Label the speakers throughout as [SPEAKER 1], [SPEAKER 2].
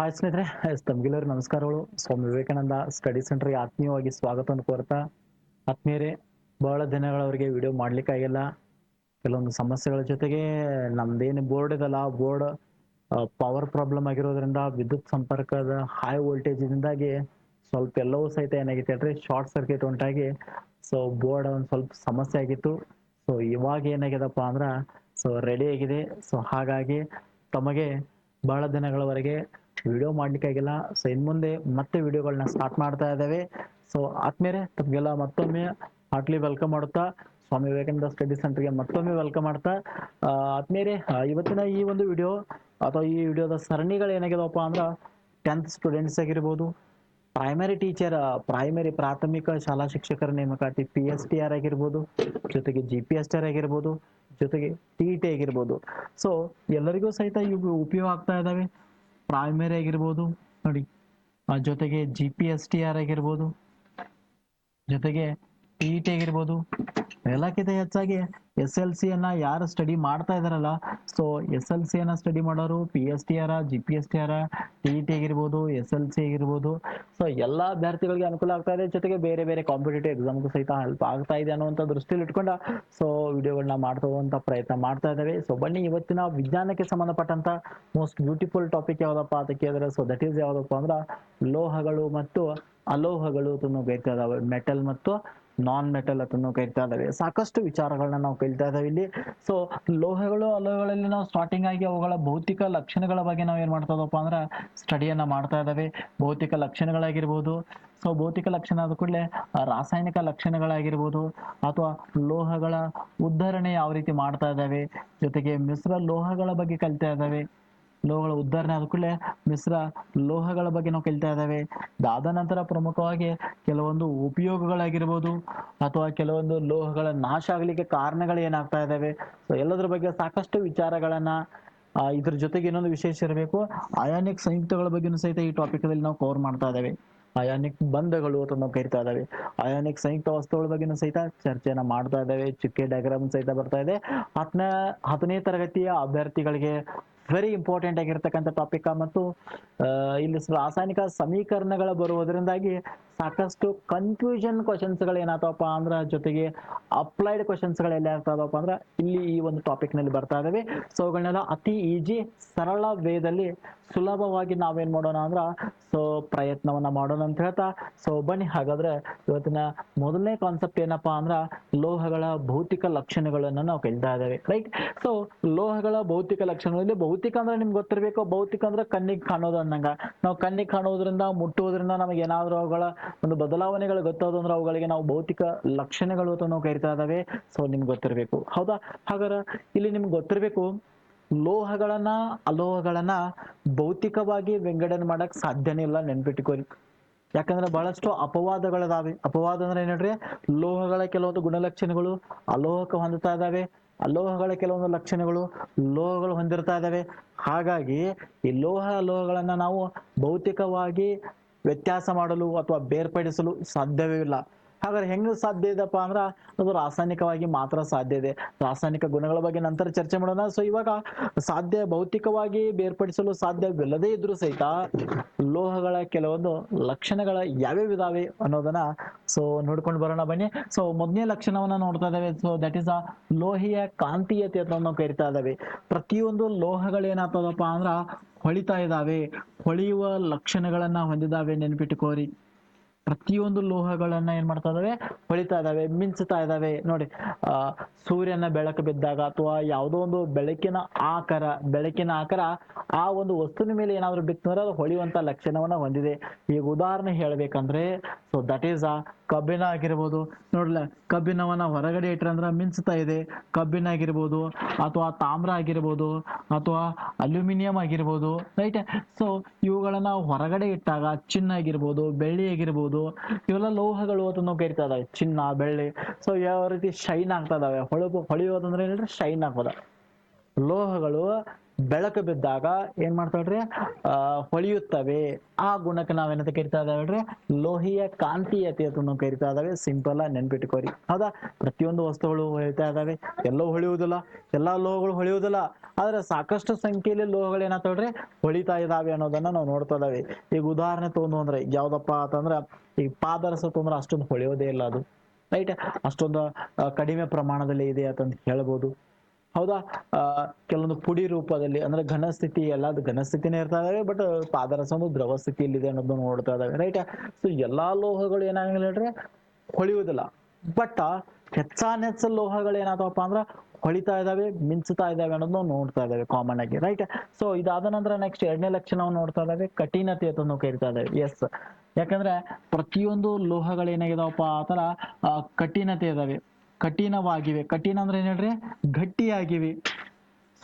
[SPEAKER 1] Hi ಸ್ನೇಹಿತರೆ ತಮ್ಗೆಲ್ಲರಿಗೂ ನಮಸ್ಕಾರಗಳು. Swami Vivekananda study ಸೆಂಟರ್ಗೆ ಆತ್ಮೀಯವಾಗಿ ಸ್ವಾಗತವನ್ನು ಕೋರ್ತಾ. ಆತ್ಮೀಯರೇ, ಬಹಳ ದಿನಗಳವರೆಗೆ ವಿಡಿಯೋ ಮಾಡ್ಲಿಕ್ಕಾಗಿಲ್ಲ ಕೆಲವೊಂದು ಸಮಸ್ಯೆಗಳ ಜೊತೆಗೆ ನಮ್ದೇನು ಬೋರ್ಡ್ ಇದಲ್ಲ, ಬೋರ್ಡ್ ಪವರ್ ಪ್ರಾಬ್ಲಮ್ ಆಗಿರೋದ್ರಿಂದ ವಿದ್ಯುತ್ ಸಂಪರ್ಕದ ಹೈ ವೋಲ್ಟೇಜಿಂದಾಗಿ ಸ್ವಲ್ಪ ಎಲ್ಲವೂ ಸಹಿತ ಏನಾಗಿತ್ತು ಹೇಳ್ರಿ ಶಾರ್ಟ್ ಸರ್ಕ್ಯೂಟ್ ಉಂಟಾಗಿ ಸೊ ಬೋರ್ಡ್ ಒಂದು ಸ್ವಲ್ಪ ಸಮಸ್ಯೆ ಆಗಿತ್ತು. ಸೊ ಇವಾಗ ಏನಾಗಿದಪ್ಪ ಅಂದ್ರೆ ಸೊ ರೆಡಿ ಆಗಿದೆ. ಸೊ ಹಾಗಾಗಿ ತಮಗೆ ಬಹಳ ದಿನಗಳವರೆಗೆ ವಿಡಿಯೋ ಮಾಡ್ಲಿಕ್ಕಾಗಿಲ್ಲ. ಸೊ ಇನ್ ಮುಂದೆ ಮತ್ತೆ ವಿಡಿಯೋಗಳನ್ನ ಸ್ಟಾರ್ಟ್ ಮಾಡ್ತಾ ಇದ್ದೇವೆ. ಸೊ ಆದ್ಮೇಲೆ ತಮಗೆಲ್ಲ ಮತ್ತೊಮ್ಮೆ ಹಾರ್ಟ್ಲಿ ವೆಲ್ಕಮ್ ಮಾಡುತ್ತಾ ಸ್ವಾಮಿ ವಿವೇಕಾನಂದ ಸ್ಟಡಿ ಸೆಂಟರ್ಗೆ ಮತ್ತೊಮ್ಮೆ ವೆಲ್ಕಮ್ ಮಾಡ್ತಾ ಆ, ಆದ್ಮೇಲೆ ಇವತ್ತಿನ ಈ ಒಂದು ವಿಡಿಯೋ ಅಥವಾ ಈ ವಿಡಿಯೋದ ಸರಣಿಗಳು ಏನಾಗಿದವಪ್ಪ ಅಂದ್ರೆ ಟೆಂತ್ ಸ್ಟೂಡೆಂಟ್ಸ್ ಆಗಿರ್ಬೋದು ಪ್ರೈಮರಿ ಟೀಚರ್ ಪ್ರೈಮರಿ ಪ್ರಾಥಮಿಕ ಶಾಲಾ ಶಿಕ್ಷಕರ ನೇಮಕಾತಿ ಪಿ ಎಸ್ ಟಿ ಆರ್ ಆಗಿರ್ಬೋದು ಜೊತೆಗೆ G P S T R ಆಗಿರ್ಬೋದು ಜೊತೆಗೆ ಟಿ ಟಿ ಆಗಿರ್ಬೋದು. ಸೊ ಎಲ್ಲರಿಗೂ ಸಹಿತ ಇವು ಉಪಯೋಗ ಆಗ್ತಾ ಇದಾವೆ ಪ್ರೈಮರಿ ಆಗಿರ್ಬೋದು ನೋಡಿ ಜೊತೆಗೆ G P S T R ಆಗಿರ್ಬೋದು ಜೊತೆಗೆ ಟಿ ಟಿ ಆಗಿರ್ಬೋದು ಎಲ್ಲಕ್ಕಿಂತ ಹೆಚ್ಚಾಗಿ ಎಸ್ ಎಲ್ ಸಿ ಅನ್ನ ಯಾರು ಸ್ಟಡಿ ಮಾಡ್ತಾ ಇದಾರಲ್ಲ ಸೊ ಎಸ್ ಎಲ್ ಸಿ ಅನ್ನ ಸ್ಟಡಿ ಮಾಡೋರು P S T R G P S T R T T ಆಗಿರ್ಬೋದು ಎಸ್ ಎಲ್ ಸಿ ಆಗಿರ್ಬೋದು ಸೊ ಎಲ್ಲಾ ಅಭ್ಯರ್ಥಿಗಳಿಗೆ ಅನುಕೂಲ ಆಗ್ತಾ ಇದೆ. ಜೊತೆಗೆ ಬೇರೆ ಬೇರೆ ಕಾಂಪಿಟೇಟಿವ್ ಎಕ್ಸಾಮ್ಗೂ ಸಹಿತ ಹೆಲ್ಪ್ ಆಗ್ತಾ ಇದೆ ಅನ್ನುವಂಥ ದೃಷ್ಟಿಯಲ್ಲಿ ಇಟ್ಕೊಂಡ ಸೊ ವಿಡಿಯೋಗಳನ್ನ ಮಾಡ್ತಾ ಹೋಗುವಂತ ಪ್ರಯತ್ನ ಮಾಡ್ತಾ ಇದ್ದಾವೆ. ಸೊ ಬನ್ನಿ, ಇವತ್ತಿನ ವಿಜ್ಞಾನಕ್ಕೆ ಸಂಬಂಧಪಟ್ಟಂತ ಮೋಸ್ಟ್ ಬ್ಯೂಟಿಫುಲ್ ಟಾಪಿಕ್ ಯಾವ್ದಪ್ಪ ಅಂತ ಕೇಳಿದ್ರೆ ಸೊ ದಟ್ ಈಸ್ ಯಾವ್ದಪ್ಪ ಅಂದ್ರ, ಲೋಹಗಳು ಮತ್ತು ಅಲೋಹಗಳು ಕರಿತಾ ಮೆಟಲ್ ಮತ್ತು ನಾನ್ ಮೆಟಲ್ ಅಂತ ಕರಿತಾ ಇದ್ದಾವೆ. ಸಾಕಷ್ಟು ವಿಚಾರಗಳನ್ನ ನಾವು ಕಲಿತಾ ಇದ್ದಾವೆ ಇಲ್ಲಿ. ಸೊ ಲೋಹಗಳು, ಅಲೋಹಗಳಲ್ಲಿ ನಾವು ಸ್ಟಾರ್ಟಿಂಗ್ ಆಗಿ ಅವುಗಳ ಭೌತಿಕ ಲಕ್ಷಣಗಳ ಬಗ್ಗೆ ನಾವು ಏನ್ ಮಾಡ್ತಾ ಇದ್ದಪ್ಪ ಅಂದ್ರ ಸ್ಟಡಿಯನ್ನ ಮಾಡ್ತಾ ಇದ್ದಾವೆ. ಭೌತಿಕ ಲಕ್ಷಣಗಳಾಗಿರ್ಬೋದು. ಸೊ ಭೌತಿಕ ಲಕ್ಷಣ ಆದ ಕೂಡಲೇ ರಾಸಾಯನಿಕ ಲಕ್ಷಣಗಳಾಗಿರ್ಬೋದು ಅಥವಾ ಲೋಹಗಳ ಉದ್ಧರಣೆ ಯಾವ ರೀತಿ ಮಾಡ್ತಾ ಇದ್ದಾವೆ. ಜೊತೆಗೆ ಮಿಶ್ರ ಲೋಹಗಳ ಬಗ್ಗೆ ಕಲಿತಾ ಇದ್ದಾವೆ. ಲೋಹಗಳ ಉದ್ಧಾರಣೆ ಆದ ಕೂಡಲೇ ಮಿಶ್ರ ಲೋಹಗಳ ಬಗ್ಗೆ ನಾವು ಕಲಿತಾ ಇದ್ದಾವೆ. ಅದಾದ ನಂತರ ಪ್ರಮುಖವಾಗಿ ಕೆಲವೊಂದು ಉಪಯೋಗಗಳಾಗಿರ್ಬೋದು ಅಥವಾ ಕೆಲವೊಂದು ಲೋಹಗಳ ನಾಶ ಆಗಲಿಕ್ಕೆ ಕಾರಣಗಳು ಏನಾಗ್ತಾ ಇದ್ದಾವೆ. ಸೊ ಎಲ್ಲದರ ಬಗ್ಗೆ ಸಾಕಷ್ಟು ವಿಚಾರಗಳನ್ನ ಇದ್ರ ಜೊತೆಗೆ ಇನ್ನೊಂದು ವಿಶೇಷ ಇರಬೇಕು. ಅಯಾನಿಕ್ ಸಂಯುಕ್ತಗಳ ಬಗ್ಗೆನೂ ಸಹಿತ ಈ ಟಾಪಿಕ್ ಅಲ್ಲಿ ನಾವು ಕವರ್ ಮಾಡ್ತಾ ಇದ್ದೇವೆ. ಅಯಾನಿಕ್ ಬಂಧಗಳು ಅಂತ ನಾವು ಕರಿತಾ ಇದ್ದಾವೆ. ಅಯಾನಿಕ್ ಸಂಯುಕ್ತ ವಸ್ತುಗಳ ಬಗ್ಗೆನೂ ಸಹಿತ ಚರ್ಚೆಯನ್ನ ಮಾಡ್ತಾ ಇದ್ದಾವೆ. ಚಿಕ್ಕ ಡಯಾಗ್ರಾಮ್ ಸಹಿತ ಬರ್ತಾ ಇದೆ. ಹತ್ತನೇ ಹತ್ತನೇ ತರಗತಿಯ ಅಭ್ಯರ್ಥಿಗಳಿಗೆ ವೆರಿ ಇಂಪಾರ್ಟೆಂಟ್ ಆಗಿರ್ತಕ್ಕಂಥ ಟಾಪಿಕ್ ಮತ್ತು ಇಲ್ಲಿ ರಾಸಾಯನಿಕ ಸಮೀಕರಣಗಳ ಬರುವುದರಿಂದಾಗಿ ಸಾಕಷ್ಟು ಕನ್ಫ್ಯೂಷನ್ ಕ್ವಶನ್ಸ್ಗಳು ಏನಾಗ್ತಾವಪ್ಪ ಅಂದ್ರ ಜೊತೆಗೆ ಅಪ್ಲೈಡ್ ಕ್ವಶನ್ಸ್ಗಳು ಎಲ್ಲಿ ಆಗ್ತಾವಪ್ಪ ಅಂದ್ರ ಇಲ್ಲಿ ಈ ಒಂದು ಟಾಪಿಕ್ನಲ್ಲಿ ಬರ್ತಾ ಇದಾವೆ. ಸೊ ಅವುಗಳನ್ನೆಲ್ಲ ಅತಿ ಈಜಿ ಸರಳ ವೇದಲ್ಲಿ ಸುಲಭವಾಗಿ ನಾವೇನ್ ಮಾಡೋಣ ಅಂದ್ರ ಸೊ ಪ್ರಯತ್ನವನ್ನ ಮಾಡೋಣ ಅಂತ ಹೇಳ್ತಾ. ಸೊ ಬನ್ನಿ, ಹಾಗಾದ್ರೆ ಇವತ್ತಿನ ಮೊದಲನೇ ಕಾನ್ಸೆಪ್ಟ್ ಏನಪ್ಪಾ ಅಂದ್ರ, ಲೋಹಗಳ ಭೌತಿಕ ಲಕ್ಷಣಗಳನ್ನ ನಾವು ಕೇಳ್ತಾ ಇದ್ದೇವೆ ರೈಟ್ ಸೊ ಲೋಹಗಳ ಭೌತಿಕ ಲಕ್ಷಣಗಳಲ್ಲಿ ಭೌತಿಕ ಅಂದ್ರೆ ನಿಮ್ಗೆ ಗೊತ್ತಿರಬೇಕು, ಭೌತಿಕ ಅಂದ್ರೆ ಕಣ್ಣಿಗೆ ಕಾಣೋದು ಅನ್ನಂಗ. ನಾವು ಕಣ್ಣಿಗೆ ಕಾಣೋದ್ರಿಂದ, ಮುಟ್ಟೋದ್ರಿಂದ ನಮಗೆ ಏನಾದ್ರೂ ಅವುಗಳ ಒಂದು ಬದಲಾವಣೆಗಳು ಗೊತ್ತಾದ್ರು ಅಂದ್ರೆ ಅವುಗಳಿಗೆ ನಾವು ಭೌತಿಕ ಲಕ್ಷಣಗಳು ಅಂತ ನಾವು ಕರಿತಾ ಇದ್ದಾವೆ. ಸೊ ನಿಮ್ಗೆ ಗೊತ್ತಿರಬೇಕು. ಹೌದಾ? ಹಾಗಾದ್ರೆ ಇಲ್ಲಿ ನಿಮ್ಗೆ ಗೊತ್ತಿರಬೇಕು, ಲೋಹಗಳನ್ನ, ಅಲೋಹಗಳನ್ನ ಭೌತಿಕವಾಗಿ ವಿಂಗಡಣೆ ಮಾಡಕ್ ಸಾಧ್ಯನೇ ಇಲ್ಲ ನೆನ್ಪಿಟ್ಕೋರಿ ಯಾಕಂದ್ರೆ ಬಹಳಷ್ಟು ಅಪವಾದಗಳದಾವೆ. ಅಪವಾದ ಅಂದ್ರೆ ಏನ್ ಲೋಹಗಳ ಕೆಲವೊಂದು ಗುಣಲಕ್ಷಣಗಳು ಅಲೋಹಕ ಹೊಂದುತ್ತಾ ಇದಾವೆ ಅಲೋಹಗಳ ಕೆಲವೊಂದು ಲಕ್ಷಣಗಳು ಲೋಹಗಳು ಹೊಂದಿರ್ತಾ ಇದಾವೆ ಹಾಗಾಗಿ ಈ ಲೋಹ ಲೋಹಗಳನ್ನ ನಾವು ಭೌತಿಕವಾಗಿ ವ್ಯತ್ಯಾಸ ಮಾಡಲು ಅಥವಾ ಬೇರ್ಪಡಿಸಲು ಸಾಧ್ಯವೇ ಇಲ್ಲ ಹಾಗಾದ್ರೆ ಹೆಂಗ್ ಸಾಧ್ಯ ಇದೆಪ್ಪ ಅಂದ್ರ ಅದು ರಾಸಾಯನಿಕವಾಗಿ ಮಾತ್ರ ಸಾಧ್ಯ ಇದೆ. ರಾಸಾಯನಿಕ ಗುಣಗಳ ಬಗ್ಗೆ ನಂತರ ಚರ್ಚೆ ಮಾಡೋಣ. ಸೊ ಇವಾಗ ಸಾಧ್ಯ ಭೌತಿಕವಾಗಿ ಬೇರ್ಪಡಿಸಲು ಸಾಧ್ಯವಿಲ್ಲದೇ ಇದ್ರೂ ಸಹಿತ ಲೋಹಗಳ ಕೆಲವೊಂದು ಲಕ್ಷಣಗಳ ಯಾವ್ಯಾವ ಇದಾವೆ ಅನ್ನೋದನ್ನ ಸೊ ನೋಡ್ಕೊಂಡು ಬರೋಣ ಬನ್ನಿ. ಸೊ ಮೊದಲನೇ ಲಕ್ಷಣವನ್ನ ನೋಡ್ತಾ ಇದ್ದೇವೆ. ಸೊ ದಟ್ ಇಸ್ ಅ ಲೋಹಿಯ ಕಾಂತೀಯತೆ ಅಂತ ನಾವು ಕರಿತಾ ಇದ್ದಾವೆ. ಪ್ರತಿಯೊಂದು ಲೋಹಗಳೇನಾಗ್ತದಪ್ಪ ಅಂದ್ರ ಹೊಳಿತಾ ಇದ್ದಾವೆ. ಹೊಳೆಯುವ ಲಕ್ಷಣಗಳನ್ನ ಹೊಂದಿದಾವೆ ನೆನ್ಪಿಟ್ಟುಕೋರಿ ಪ್ರತಿಯೊಂದು ಲೋಹಗಳನ್ನ ಏನ್ ಮಾಡ್ತಾ ಇದಾವೆ? ಹೊಳಿತಾ ಇದಾವೆ, ಮಿಂಚುತ್ತಾ ಇದಾವೆ. ನೋಡಿ, ಆ, ಸೂರ್ಯನ ಬೆಳಕು ಬಿದ್ದಾಗ ಅಥವಾ ಯಾವುದೋ ಒಂದು ಬೆಳಕಿನ ಆಕಾರ ಬೆಳಕಿನ ಆಕಾರ ಆ ಒಂದು ವಸ್ತುವಿನ ಮೇಲೆ ಏನಾದ್ರು ಬಿತ್ತಂದ್ರೆ ಅದು ಹೊಳೆಯುವಂತ ಲಕ್ಷಣವನ್ನ ಹೊಂದಿದೆ. ಈಗ ಉದಾಹರಣೆ ಹೇಳ್ಬೇಕಂದ್ರೆ ಸೊ ದಟ್ ಈಸ್ ಆ ಕಬ್ಬಿಣ ಆಗಿರ್ಬೋದು. ನೋಡ್ಲ, ಕಬ್ಬಿಣವನ್ನ ಹೊರಗಡೆ ಇಟ್ರೆ ಅಂದ್ರೆ ಮಿಂಚುತಾ ಇದೆ. ಕಬ್ಬಿಣ ಆಗಿರ್ಬೋದು, ಅಥವಾ ತಾಮ್ರ ಆಗಿರ್ಬೋದು, ಅಥವಾ ಅಲ್ಯೂಮಿನಿಯಂ ಆಗಿರ್ಬೋದು ರೈಟ್ ಸೊ ಇವುಗಳನ್ನ ಹೊರಗಡೆ ಇಟ್ಟಾಗ ಚಿನ್ನ ಆಗಿರ್ಬೋದು, ಬೆಳ್ಳಿ ಆಗಿರ್ಬೋದು, ಇವೆಲ್ಲ ಲೋಹಗಳು ಅಂತ ನಾವು ಕರಿತಾ ಇದಾವೆ ಚಿನ್ನ, ಬೆಳ್ಳಿ. ಸೊ ಯಾವ ರೀತಿ ಶೈನ್ ಆಗ್ತಾ ಇದಾವೆ ಹೊಳಪು ಹೊಳೆಯೋದಂದ್ರೆ ಏನಂದ್ರೆ ಶೈನ್ ಆಗ್ಬೋದ ಲೋಹಗಳು ಬೆಳಕು ಬಿದ್ದಾಗ ಏನ್ ಮಾಡ್ತಾಳ್ರಿ ಆ, ಹೊಳೆಯುತ್ತವೆ. ಆ ಗುಣಕ್ಕೆ ನಾವೇನಂತ ಕರಿತಾ ಇದಾವೆ ಹೇಳ್ರಿ? ಲೋಹಿಯ ಕಾಂತೀಯತೆ ಅಂತ ಕರಿತಾ ಇದಾವೆ. ಸಿಂಪಲ್ ಆಗಿ ನೆನ್ಪಿಟ್ಕೋರಿ. ಹೌದಾ? ಪ್ರತಿಯೊಂದು ವಸ್ತುಗಳು ಹೊಳಿತಾ ಇದಾವೆ. ಎಲ್ಲೋ ಹೊಳೆಯುವುದಿಲ್ಲ. ಎಲ್ಲಾ ಲೋಹಗಳು ಹೊಳೆಯುವುದಿಲ್ಲ. ಆದ್ರೆ ಸಾಕಷ್ಟು ಸಂಖ್ಯೆಯಲ್ಲಿ ಲೋಹಗಳು ಏನಾಗ್ತಾವ್ರಿ ಹೊಳಿತಾ ಇದಾವೆ ಅನ್ನೋದನ್ನ ನಾವು ನೋಡ್ತಾ ಇದಾವೆ. ಈಗ ಉದಾಹರಣೆ ತಗೊಂಡು ಅಂದ್ರೆ, ಯಾವ್ದಪ್ಪ ಅಂತಂದ್ರ ಈಗ ಪಾದರಸ ತೊಂದ್ರೆ ಅಷ್ಟೊಂದು ಹೊಳೆಯೋದೇ ಇಲ್ಲ ಅದು. ರೈಟ್ ಅಷ್ಟೊಂದು ಕಡಿಮೆ ಪ್ರಮಾಣದಲ್ಲಿ ಇದೆ ಅಂತಂದು ಹೇಳ್ಬೋದು. ಹೌದಾ? ಕೆಲವೊಂದು ಪುಡಿ ರೂಪದಲ್ಲಿ, ಅಂದ್ರೆ ಘನ ಸ್ಥಿತಿ ಎಲ್ಲ ಘನ ಸ್ಥಿತಿನೇ ಇರ್ತಾ ಇದಾವೆ ಬಟ್ ಪಾದರಸ ಒಂದು ದ್ರವ ಸ್ಥಿತಿಯಲ್ಲಿ ಇದೆ ಅನ್ನೋದನ್ನ ನೋಡ್ತಾ ಇದಾವೆ ರೈಟ್ ಸೊ ಎಲ್ಲಾ ಲೋಹಗಳು ಏನಾಗಿಲ್ಲ ಹೇಳ್ರೆ, ಹೊಳೆಯುವುದಿಲ್ಲ. ಬಟ್ ಹೆಚ್ಚಾನೆಚ್ಚ ಲೋಹಗಳು ಏನಾದವಪ್ಪ ಅಂದ್ರ ಹೊಳಿತಾ ಇದಾವೆ, ಮಿಂಚುತ್ತಾ ಇದಾವೆ ಅನ್ನೋದನ್ನ ನೋಡ್ತಾ ಇದಾವೆ ಕಾಮನ್ ಆಗಿ ರೈಟ್ ಸೊ ಇದಾದ ನಂತರ ನೆಕ್ಸ್ಟ್ ಎರಡನೇ ಲಕ್ಷಣವನ್ನು ನೋಡ್ತಾ ಇದಾವೆ ಕಠಿಣತೆ ಅಂತ ಕರಿತಾ ಇದಾವೆ ಎಸ್ ಯಾಕಂದ್ರೆ ಪ್ರತಿಯೊಂದು ಲೋಹಗಳು ಏನಾಗಿದಾವಪ್ಪ ಆ ತರ ಕಠಿಣತೆ ಇದಾವೆ. ಕಠಿಣವಾಗಿವೆ. ಕಠಿಣ ಅಂದ್ರೆ ಏನ್ ಹೇಳ್ರಿ? ಗಟ್ಟಿಯಾಗಿವೆ.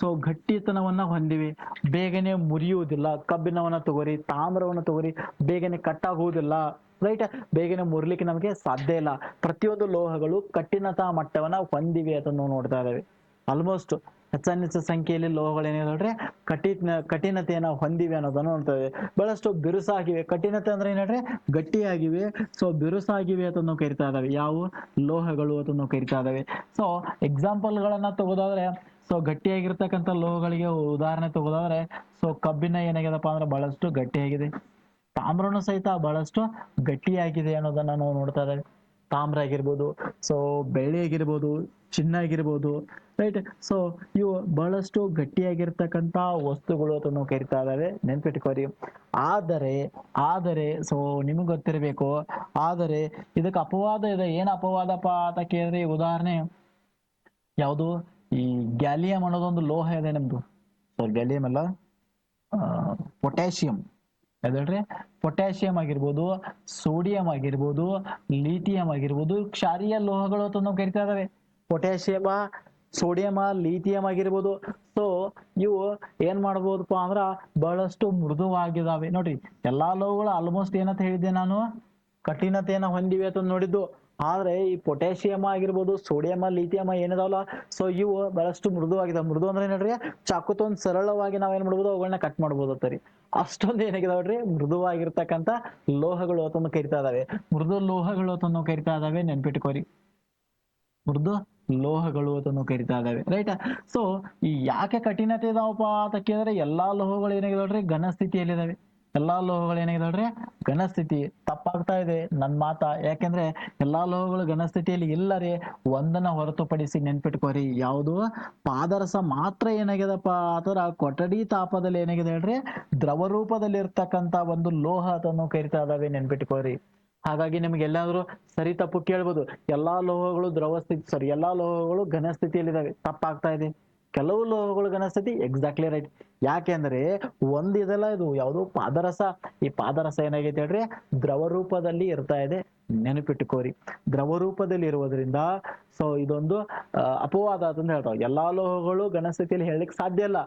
[SPEAKER 1] ಸೊ ಗಟ್ಟಿತನವನ್ನ ಹೊಂದಿವೆ. ಬೇಗನೆ ಮುರಿಯುವುದಿಲ್ಲ. ಕಬ್ಬಿಣವನ್ನ ತಗೋರಿ, ತಾಮ್ರವನ್ನ ತಗೋರಿ, ಬೇಗನೆ ಕಟ್ಟಾಗುವುದಿಲ್ಲ. ರೈಟ್ ಬೇಗನೆ ಮುರಿಲಿಕ್ಕೆ ನಮಗೆ ಸಾಧ್ಯ ಇಲ್ಲ. ಪ್ರತಿಯೊಂದು ಲೋಹಗಳು ಕಠಿಣತಾ ಮಟ್ಟವನ್ನ ಹೊಂದಿವೆ ಅದನ್ನು ನೋಡ್ತಾ ಇದ್ದೇವೆ. ಆಲ್ಮೋಸ್ಟ್ ಹೆಚ್ಚಾನೆಚ್ಚ ಸಂಖ್ಯೆಯಲ್ಲಿ ಲೋಹಗಳು ಏನಿದೆ ಕಠಿಣ, ಕಠಿಣತೆಯನ್ನು ಹೊಂದಿವೆ ಅನ್ನೋದನ್ನು ನೋಡ್ತೇವೆ. ಬಹಳಷ್ಟು ಬಿರುಸಾಗಿವೆ. ಕಠಿಣತೆ ಅಂದ್ರೆ ಏನ್ ಹೇಳ್ರಿ? ಗಟ್ಟಿಯಾಗಿವೆ. ಸೊ ಬಿರುಸಾಗಿವೆ ಅಂತ ನಾವು ಕರಿತಾ ಇದಾವೆ ಯಾವ ಲೋಹಗಳು ಅಂತ ನಾವು ಕರಿತಾ ಇದಾವೆ ಸೊ ಎಕ್ಸಾಂಪಲ್ ಗಳನ್ನ ತಗೋದಾದ್ರೆ ಸೊ ಗಟ್ಟಿಯಾಗಿರ್ತಕ್ಕಂಥ ಲೋಹಗಳಿಗೆ ಉದಾಹರಣೆ ತಗೋದಾದ್ರೆ ಸೊ ಕಬ್ಬಿನ ಏನಾಗ್ಯದಪ್ಪ ಅಂದ್ರೆ ಬಹಳಷ್ಟು ಗಟ್ಟಿಯಾಗಿದೆ. ತಾಮ್ರನು ಸಹಿತ ಬಹಳಷ್ಟು ಗಟ್ಟಿಯಾಗಿದೆ ಅನ್ನೋದನ್ನ ನಾವು ನೋಡ್ತಾ ಇದ್ದೇವೆ. ತಾಮ್ರ ಆಗಿರ್ಬೋದು ಸೊ ಬೆಳ್ಳಿ ಆಗಿರ್ಬೋದು, ಚಿನ್ನ ಆಗಿರ್ಬೋದು ರೈಟ್ ಸೊ ಇವು ಬಹಳಷ್ಟು ಗಟ್ಟಿಯಾಗಿರ್ತಕ್ಕಂಥ ವಸ್ತುಗಳು ಅಂತ ನಾವು ಕರಿತಾ ಇದ್ದಾವೆ. ನೆನ್ಪಿಟ್ಕೋರಿ ಆದರೆ ಆದರೆ ಸೊ ನಿಮಗೆ ಗೊತ್ತಿರಬೇಕು, ಆದರೆ ಇದಕ್ಕೆ ಅಪವಾದ ಇದೆ. ಏನು ಅಪವಾದಪ್ಪ ಅಂತ ಕೇಳಿದ್ರೆ ಉದಾಹರಣೆ ಯಾವುದು? ಈ ಗ್ಯಾಲಿಯಂ ಅನ್ನೋದೊಂದು ಲೋಹ ಇದೆ ನಮ್ದು. ಸೊ ಗ್ಯಾಲಿಯಂ ಅಲ್ಲ ಪೊಟ್ಯಾಷಿಯಂ. ಯಾವ್ದ್ರಿ ಪೊಟ್ಯಾಸಿಯಂ ಆಗಿರ್ಬೋದು ಸೋಡಿಯಂ ಆಗಿರ್ಬೋದು ಲಿಥಿಯಂ ಆಗಿರ್ಬೋದು, ಕ್ಷಾರೀಯ ಲೋಹಗಳು ಅಂತ ನಾವು ಕರಿತಾ ಇದಾವೆ. ಪೊಟ್ಯಾಷಿಯಮ ಸೋಡಿಯಮ ಲಿಥಿಯಂ ಆಗಿರ್ಬೋದು. ಸೊ ಇವು ಏನ್ ಮಾಡ್ಬೋದಪ್ಪ ಅಂದ್ರ ಬಹಳಷ್ಟು ಮೃದುವಾಗಿದಾವೆ. ನೋಡ್ರಿ, ಎಲ್ಲಾ ಲೋಹಗಳು ಆಲ್ಮೋಸ್ಟ್ ಏನಂತ ಹೇಳಿದ್ದೆ ನಾನು? ಕಠಿಣತೆಯನ್ನ ಹೊಂದಿವೆ ಅಂತ ನೋಡಿದ್ದು. ಆದ್ರೆ ಈ ಪೊಟ್ಯಾಷಿಯಮ್ ಆಗಿರ್ಬೋದು ಸೋಡಿಯಮ ಲಿಥಿಯಮ ಏನಿದಾವಲ್ಲ ಸೊ ಇವು ಬಹಳಷ್ಟು ಮೃದುವಾಗಿದಾವೆ. ಮೃದು ಅಂದ್ರೆ ಏನ್ರಿ? ಚಾಕು ತೊಂದ್ ಸರಳವಾಗಿ ನಾವ್ ಏನ್ ಮಾಡ್ಬೋದು ಅವುಗಳನ್ನ ಕಟ್ ಮಾಡ್ಬೋದು ತರಿ ಅಷ್ಟೊಂದು ಏನಾಗಿದಾವ್ರಿ ಮೃದುವಾಗಿರ್ತಕ್ಕಂಥ ಲೋಹಗಳು ಅಂತಂದು ಕರಿತಾ ಇದಾವೆ. ಮೃದು ಲೋಹಗಳು ಅಂತಂದು ಕರಿತಾ ಇದಾವೆ, ನೆನ್ಪಿಟ್ಕೋರಿ. ಮೃದು ಲೋಹಗಳು ಅಂತ ನಾವು ಕರಿತಾ ಇದಾವೆ ರೈಟ್ ಸೊ ಈ ಯಾಕೆ ಕಠಿಣತೆ ಇದಾವಪ್ಪ ಅಂತ ಕೇಳಿದ್ರೆ, ಎಲ್ಲಾ ಲೋಹಗಳು ಏನಾಗಿದಾವ್ರಿ ಘನ ಸ್ಥಿತಿಯಲ್ಲಿದಾವೆ. ಎಲ್ಲಾ ಲೋಹಗಳು ಏನಾಗಿದೆ ಘನ ಸ್ಥಿತಿ ತಪ್ಪಾಗ್ತಾ ಇದೆ ನನ್ ಮಾತ. ಯಾಕೆಂದ್ರೆ ಎಲ್ಲಾ ಲೋಹಗಳು ಘನಸ್ಥಿತಿಯಲ್ಲಿ ಇಲ್ಲ ರೀ. ಒಂದನ್ನ ಹೊರತುಪಡಿಸಿ ನೆನ್ಪಿಟ್ಕೋರಿ. ಯಾವುದು? ಪಾದರಸ ಮಾತ್ರ ಏನಾಗ್ಯದಪ್ಪ? ಅದರ ಕೊಠಡಿ ತಾಪದಲ್ಲಿ ಏನಾಗಿದೆ ಹೇಳ್ರಿ? ದ್ರವ ರೂಪದಲ್ಲಿ ಇರ್ತಕ್ಕಂತ ಒಂದು ಲೋಹ ಅದನ್ನು ಕರಿತಾ ಇದಾವೆ ನೆನ್ಪಿಟ್ಕೋರಿ. ಹಾಗಾಗಿ ನಿಮ್ಗೆ ಎಲ್ಲಾದ್ರೂ ಸರಿ ತಪ್ಪು ಕೇಳ್ಬೋದು. ಎಲ್ಲಾ ಲೋಹಗಳು ದ್ರವ ಸ್ಥಿತಿ ಸಾರಿ ಎಲ್ಲಾ ಲೋಹಗಳು ಘನ ಸ್ಥಿತಿಯಲ್ಲಿದ್ದಾವೆ ತಪ್ಪಾಗ್ತಾ ಇದೆ. ಕೆಲವು ಲೋಹಗಳು ಅನಿಸ್ತೈತಿ ಎಕ್ಸಾಕ್ಟ್ಲಿ ರೈಟ್ ಯಾಕೆಂದ್ರೆ ಒಂದ್ ಇದೆಲ್ಲ ಇದು ಯಾವುದೋ ಪಾದರಸ, ಈ ಪಾದರಸ ಏನಾಗೈತೆ ಹೇಳ್ರಿ? ದ್ರವ ರೂಪದಲ್ಲಿ ಇರ್ತಾ ಇದೆ, ನೆನಪಿಟ್ಟುಕೋರಿ. ದ್ರವ ರೂಪದಲ್ಲಿ ಇರುವುದರಿಂದ ಸೊ ಇದೊಂದು ಅಪವಾದ ಅಂತ ಹೇಳ್ತಾವ. ಎಲ್ಲಾ ಲೋಹಗಳು ಘನ ಸ್ಥಿತಿಯಲ್ಲಿ ಹೇಳಲಿಕ್ಕೆ ಸಾಧ್ಯ ಇಲ್ಲ.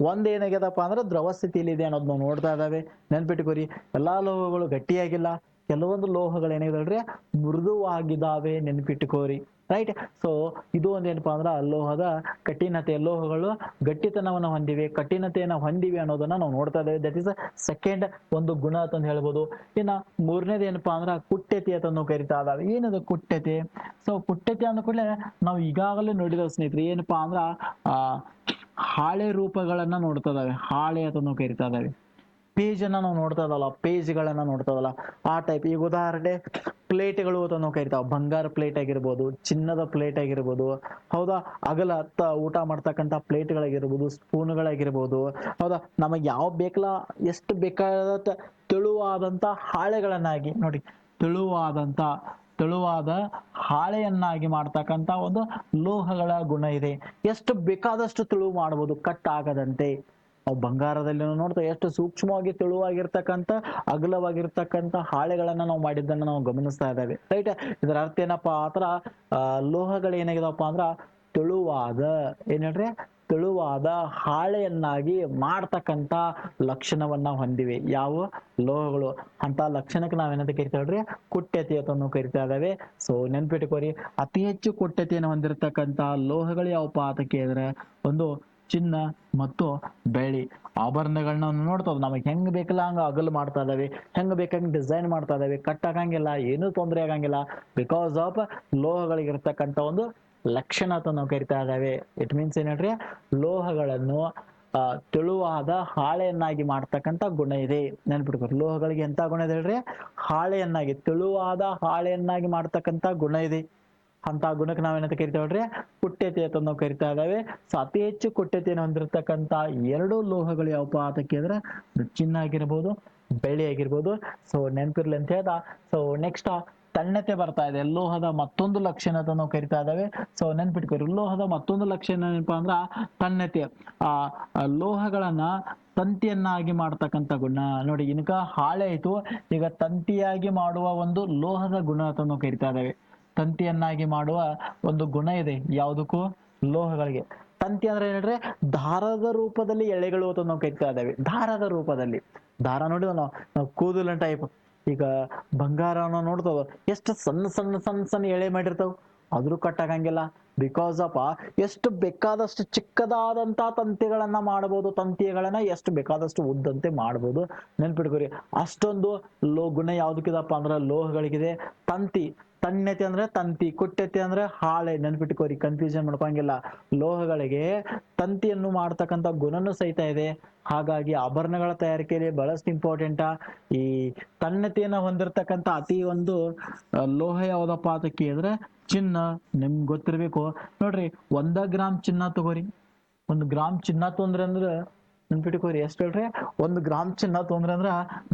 [SPEAKER 1] ಒಂದ್ ಏನಾಗ್ಯದಪ್ಪ ಅಂದ್ರೆ ದ್ರವ ಸ್ಥಿತಿಯಲ್ಲಿ ಇದೆ ಅನ್ನೋದು ನಾವು ನೋಡ್ತಾ ಇದಾವೆ ನೆನ್ಪಿಟ್ಕೋರಿ ಎಲ್ಲಾ ಲೋಹಗಳು ಗಟ್ಟಿಯಾಗಿಲ್ಲ. ಕೆಲವೊಂದು ಲೋಹಗಳು ಏನಾಗಿದಲ್ರಿ ಮೃದುವಾಗಿದ್ದಾವೆ ನೆನ್ಪಿಟ್ಕೋರಿ ರೈಟ್ ಸೊ ಇದು ಒಂದೇನಪ್ಪಾ ಅಂದ್ರೆ ಆ ಲೋಹದ ಕಠಿಣತೆ, ಲೋಹಗಳು ಗಟ್ಟಿತನವನ್ನು ಹೊಂದಿವೆ. ಕಠಿಣತೆಯನ್ನು ಹೊಂದಿವೆ ಅನ್ನೋದನ್ನ ನಾವು ನೋಡ್ತಾ ಇದ್ದೇವೆ. ದಟ್ ಇಸ್ ಸೆಕೆಂಡ್ ಒಂದು ಗುಣ ಅಂತ ಹೇಳ್ಬೋದು. ಇನ್ನ ಮೂರನೇದು ಏನಪ್ಪಾ ಅಂದ್ರೆ ಕುಟ್ಯತೆ ಅಂತ ಕರಿತಾ ಇದಾವೆ ಏನದು ಕುಟ್ಯತೆ ಸೊ ಕುಟ್ಯತೆ ಅಂದ ಕೂಡಲೇ ನಾವು ಈಗಾಗಲೇ ನೋಡಿದ ಸ್ನೇಹಿತರೆ, ಏನಪ್ಪಾ ಅಂದ್ರ, ಆ, ಹಾಳೆ ರೂಪಗಳನ್ನ ನೋಡ್ತಾ ಇದಾವೆ ಹಾಳೆ ಅಂತ ಕರಿತಾ ಇದಾವೆ ಪೇಜ್ ಅನ್ನ ನಾವು ನೋಡ್ತಾ ಇದಲ್ಲ ಪೇಜ್ಗಳನ್ನ ನೋಡ್ತಾ ಇದಲ್ಲ ಆ ಟೈಪ್ ಈಗ ಉದಾಹರಣೆ ಪ್ಲೇಟ್ಗಳು ಅಂತ ನಾವು ಕರಿತಾವ. ಬಂಗಾರ ಪ್ಲೇಟ್ ಆಗಿರ್ಬೋದು, ಚಿನ್ನದ ಪ್ಲೇಟ್ ಆಗಿರ್ಬೋದು, ಹೌದಾ? ಅಗಲ ಹತ್ತ ಊಟ ಮಾಡ್ತಕ್ಕಂಥ ಪ್ಲೇಟ್ಗಳಾಗಿರ್ಬೋದು, ಸ್ಪೂನ್ಗಳಾಗಿರ್ಬೋದು, ಹೌದಾ? ನಮಗೆ ಯಾವ ಬೇಕಲ್ಲ, ಎಷ್ಟು ಬೇಕಾದ ತೆಳುವಾದಂಥ ಹಾಳೆಗಳನ್ನಾಗಿ, ನೋಡಿ, ತೆಳುವಾದಂಥ, ತೆಳುವಾದ ಹಾಳೆಯನ್ನಾಗಿ ಮಾಡ್ತಕ್ಕಂಥ ಒಂದು ಲೋಹಗಳ ಗುಣ ಇದೆ. ಎಷ್ಟು ಬೇಕಾದಷ್ಟು ತೆಳುವು ಮಾಡ್ಬೋದು ಕಟ್ ಆಗದಂತೆ ಅವು ಬಂಗಾರದಲ್ಲಿ ನೋಡ್ತಾ ಎಷ್ಟು ಸೂಕ್ಷ್ಮವಾಗಿ ತೆಳುವಾಗಿರ್ತಕ್ಕಂಥ, ಅಗಲವಾಗಿರ್ತಕ್ಕಂಥ ಹಾಳೆಗಳನ್ನ ನಾವು ಮಾಡಿದ್ದನ್ನ ನಾವು ಗಮನಿಸ್ತಾ ಇದ್ದೇವೆ. ರೈಟ್ ಇದರ ಅರ್ಥ ಏನಪ್ಪಾ ಆತರ ಲೋಹಗಳು ಏನಾಗಿದಪ್ಪ ಅಂದ್ರ ತೆಳುವಾದ. ಏನ್ ಹೇಳ್ರಿ? ತೆಳುವಾದ ಹಾಳೆಯನ್ನಾಗಿ ಮಾಡ್ತಕ್ಕಂಥ ಲಕ್ಷಣವನ್ನ ಹೊಂದಿವೆ. ಯಾವ? ಲೋಹಗಳು. ಅಂತ ಲಕ್ಷಣಕ್ಕೆ ನಾವೇನಂತ ಕರಿತಾ ಹೇಳ್ರಿ? ಕುಟ್ಯತೆ ಅಂತ ನಾವು ಕರಿತಾ ಇದಾವೆ ಸೊ ನೆನ್ಪಿಟ್ಕೋರಿ, ಅತಿ ಹೆಚ್ಚು ಕುಟ್ಯತೆಯನ್ನು ಹೊಂದಿರತಕ್ಕಂಥ ಲೋಹಗಳು ಯಾವಪ್ಪ ಅಂತ ಕೇಳಿದ್ರೆ, ಒಂದು ಚಿನ್ನ ಮತ್ತು ಬೆಳ್ಳಿ ಆಭರಣಗಳನ್ನ ನೋಡ್ತಾವ್ ನಮಗೆ ಹೆಂಗ್ ಬೇಕಲ್ಲ ಹಂಗ ಅಗಲ್ ಮಾಡ್ತಾ ಇದಾವೆ ಹೆಂಗ್ ಬೇಕಂಗ್ ಡಿಸೈನ್ ಮಾಡ್ತಾ ಇದಾವೆ ಕಟ್ ಆಗಂಗಿಲ್ಲ, ಏನೂ ತೊಂದರೆ ಆಗಂಗಿಲ್ಲ. ಬಿಕಾಸ್ ಆಫ್ ಲೋಹಗಳಿಗಿರ್ತಕ್ಕಂಥ ಒಂದು ಲಕ್ಷಣ ಅಂತ ನಾವು ಕರಿತಾ ಇದಾವೆ ಇಟ್ ಮೀನ್ಸ್ ಏನ್ ಹೇಳ್ರಿ? ಲೋಹಗಳನ್ನು ತೆಳುವಾದ ಹಾಳೆಯನ್ನಾಗಿ ಮಾಡ್ತಕ್ಕಂಥ ಗುಣ ಇದೆ. ನೆನ್ಪಿಟ್ಕೊರಿ ಲೋಹಗಳಿಗೆ ಎಂತ ಗುಣ ಇದೆ ಹೇಳ್ರಿ? ಹಾಳೆಯನ್ನಾಗಿ, ತೆಳುವಾದ ಹಾಳೆಯನ್ನಾಗಿ ಮಾಡ್ತಕ್ಕಂಥ ಗುಣ ಇದೆ. ಅಂತ ಗುಣಕ್ಕೆ ನಾವೇನಂತ ಕರಿತೇವೆ ಹೇಳ್ರಿ ಕುಟ್ಯತೆ ಅಂತ ನಾವು ಕರಿತಾ ಇದ್ದಾವೆ ಸೊ ಅತಿ ಹೆಚ್ಚು ಕುಟ್ಯತೆಯನ್ನು ಹೊಂದಿರತಕ್ಕಂತ ಎರಡು ಲೋಹಗಳು ಯಾವಪ್ಪ ಅಂತ ಕೇಳಿದ್ರೆ ಚಿನ್ನ ಆಗಿರ್ಬೋದು, ಬೆಳ್ಳಿ ಆಗಿರ್ಬೋದು. ಸೊ ನೆನಪಿರ್ಲಿ ಅಂತ ಹೇಳ್ದ. ಸೊ ನೆಕ್ಸ್ಟ್ ತಣ್ಣತೆ ಬರ್ತಾ ಇದೆ. ಲೋಹದ ಮತ್ತೊಂದು ಲಕ್ಷಣ ಅಂತ ನಾವು ಕರಿತಾ ಇದ್ದಾವೆ ಸೊ ನೆನ್ಪಿಟ್ಕೋರಿ. ಲೋಹದ ಮತ್ತೊಂದು ಲಕ್ಷಣ ಏನಪ್ಪಾ ಅಂದ್ರ, ತಣ್ಣತೆ. ಆ ಲೋಹಗಳನ್ನ ತಂತಿಯನ್ನಾಗಿ ಮಾಡ್ತಕ್ಕಂಥ ಗುಣ. ನೋಡಿ, ಇನ್ಕ ಹಾಳೆ ಆಯ್ತು. ಈಗ ತಂತಿಯಾಗಿ ಮಾಡುವ ಒಂದು ಲೋಹದ ಗುಣ ಅಂತ ನಾವು ಕರಿತಾ ಇದ್ದಾವೆ ತಂತಿಯನ್ನಾಗಿ ಮಾಡುವ ಒಂದು ಗುಣ ಇದೆ. ಯಾವುದಕ್ಕೂ? ಲೋಹಗಳಿಗೆ. ತಂತಿ ಅಂದ್ರೆ ಹೇಳಿದ್ರೆ ದಾರದ ರೂಪದಲ್ಲಿ ಎಳೆಗಳು ಅಂತ ನಾವು ಕರಿತಾ ಇದ್ದೇವೆ ದಾರದ ರೂಪದಲ್ಲಿ. ದಾರ ನೋಡಿದ ನಾವು ನಾವು ಕೂದಲ ಟೈಪ್ ಈಗ ಬಂಗಾರನ ನೋಡ್ತಾವ. ಎಷ್ಟು ಸಣ್ಣ ಸಣ್ಣ ಸಣ್ಣ ಸಣ್ಣ ಎಳೆ ಮಾಡಿರ್ತಾವ. ಆದ್ರೂ ಕಟ್ ಆಗಂಗಿಲ್ಲ ಬಿಕಾಸ್ ಆಫ್ ಎಷ್ಟು ಬೇಕಾದಷ್ಟು ಚಿಕ್ಕದಾದಂತ ತಂತಿಗಳನ್ನ ಮಾಡಬಹುದು ತಂತಿಗಳನ್ನ ಎಷ್ಟು ಬೇಕಾದಷ್ಟು ಉದ್ದಂತೆ ಮಾಡಬಹುದು ನೆನ್ಪಿಟ್ಕೋರಿ. ಅಷ್ಟೊಂದು ಲೋ, ಗುಣ ಯಾವ್ದಕ್ಕಿದಪ್ಪ ಅಂದ್ರೆ ಲೋಹಗಳಿಗಿದೆ. ತಂತಿ. ತಣ್ಣತೆ ಅಂದ್ರೆ ತಂತಿ, ಕುಟ್ಟತೆ ಅಂದ್ರೆ ಹಾಳೆ, ನೆನ್ಪಿಟ್ಕೋರಿ ಕನ್ಫ್ಯೂಷನ್ ಮಾಡ್ಕೊಂಗಿಲ್ಲ ಲೋಹಗಳಿಗೆ ತಂತಿಯನ್ನು ಮಾಡ್ತಕ್ಕಂಥ ಗುಣನೂ ಸಹಿತ ಇದೆ. ಹಾಗಾಗಿ ಆಭರಣಗಳ ತಯಾರಿಕೆಯಲ್ಲಿ ಬಹಳಷ್ಟು ಇಂಪಾರ್ಟೆಂಟ್ ಈ ತಣ್ಣತೆಯನ್ನ ಹೊಂದಿರತಕ್ಕಂಥ ಅತಿ ಒಂದು ಲೋಹ ಯಾವ್ದಪ್ಪ ಅಂತ ಕೇಳಿದ್ರೆ ಚಿನ್ನ. ನಿಮ್ಗೆ ಗೊತ್ತಿರ್ಬೇಕು. ನೋಡ್ರಿ, ಒಂದ ಗ್ರಾಮ್ ಚಿನ್ನ ತಗೋರಿ. ಒಂದು ಗ್ರಾಮ್ ಚಿನ್ನ ತೊಂದ್ರೆ ಅಂದ್ರೆ ನೆನ್ಪಿಟ್ಕೋರಿ ಎಷ್ಟು ಹೇಳ್ರಿ? ಒಂದು ಗ್ರಾಮ್ ಚಿನ್ನ ತೊಂದ್ರೆ ಅಂದ್ರ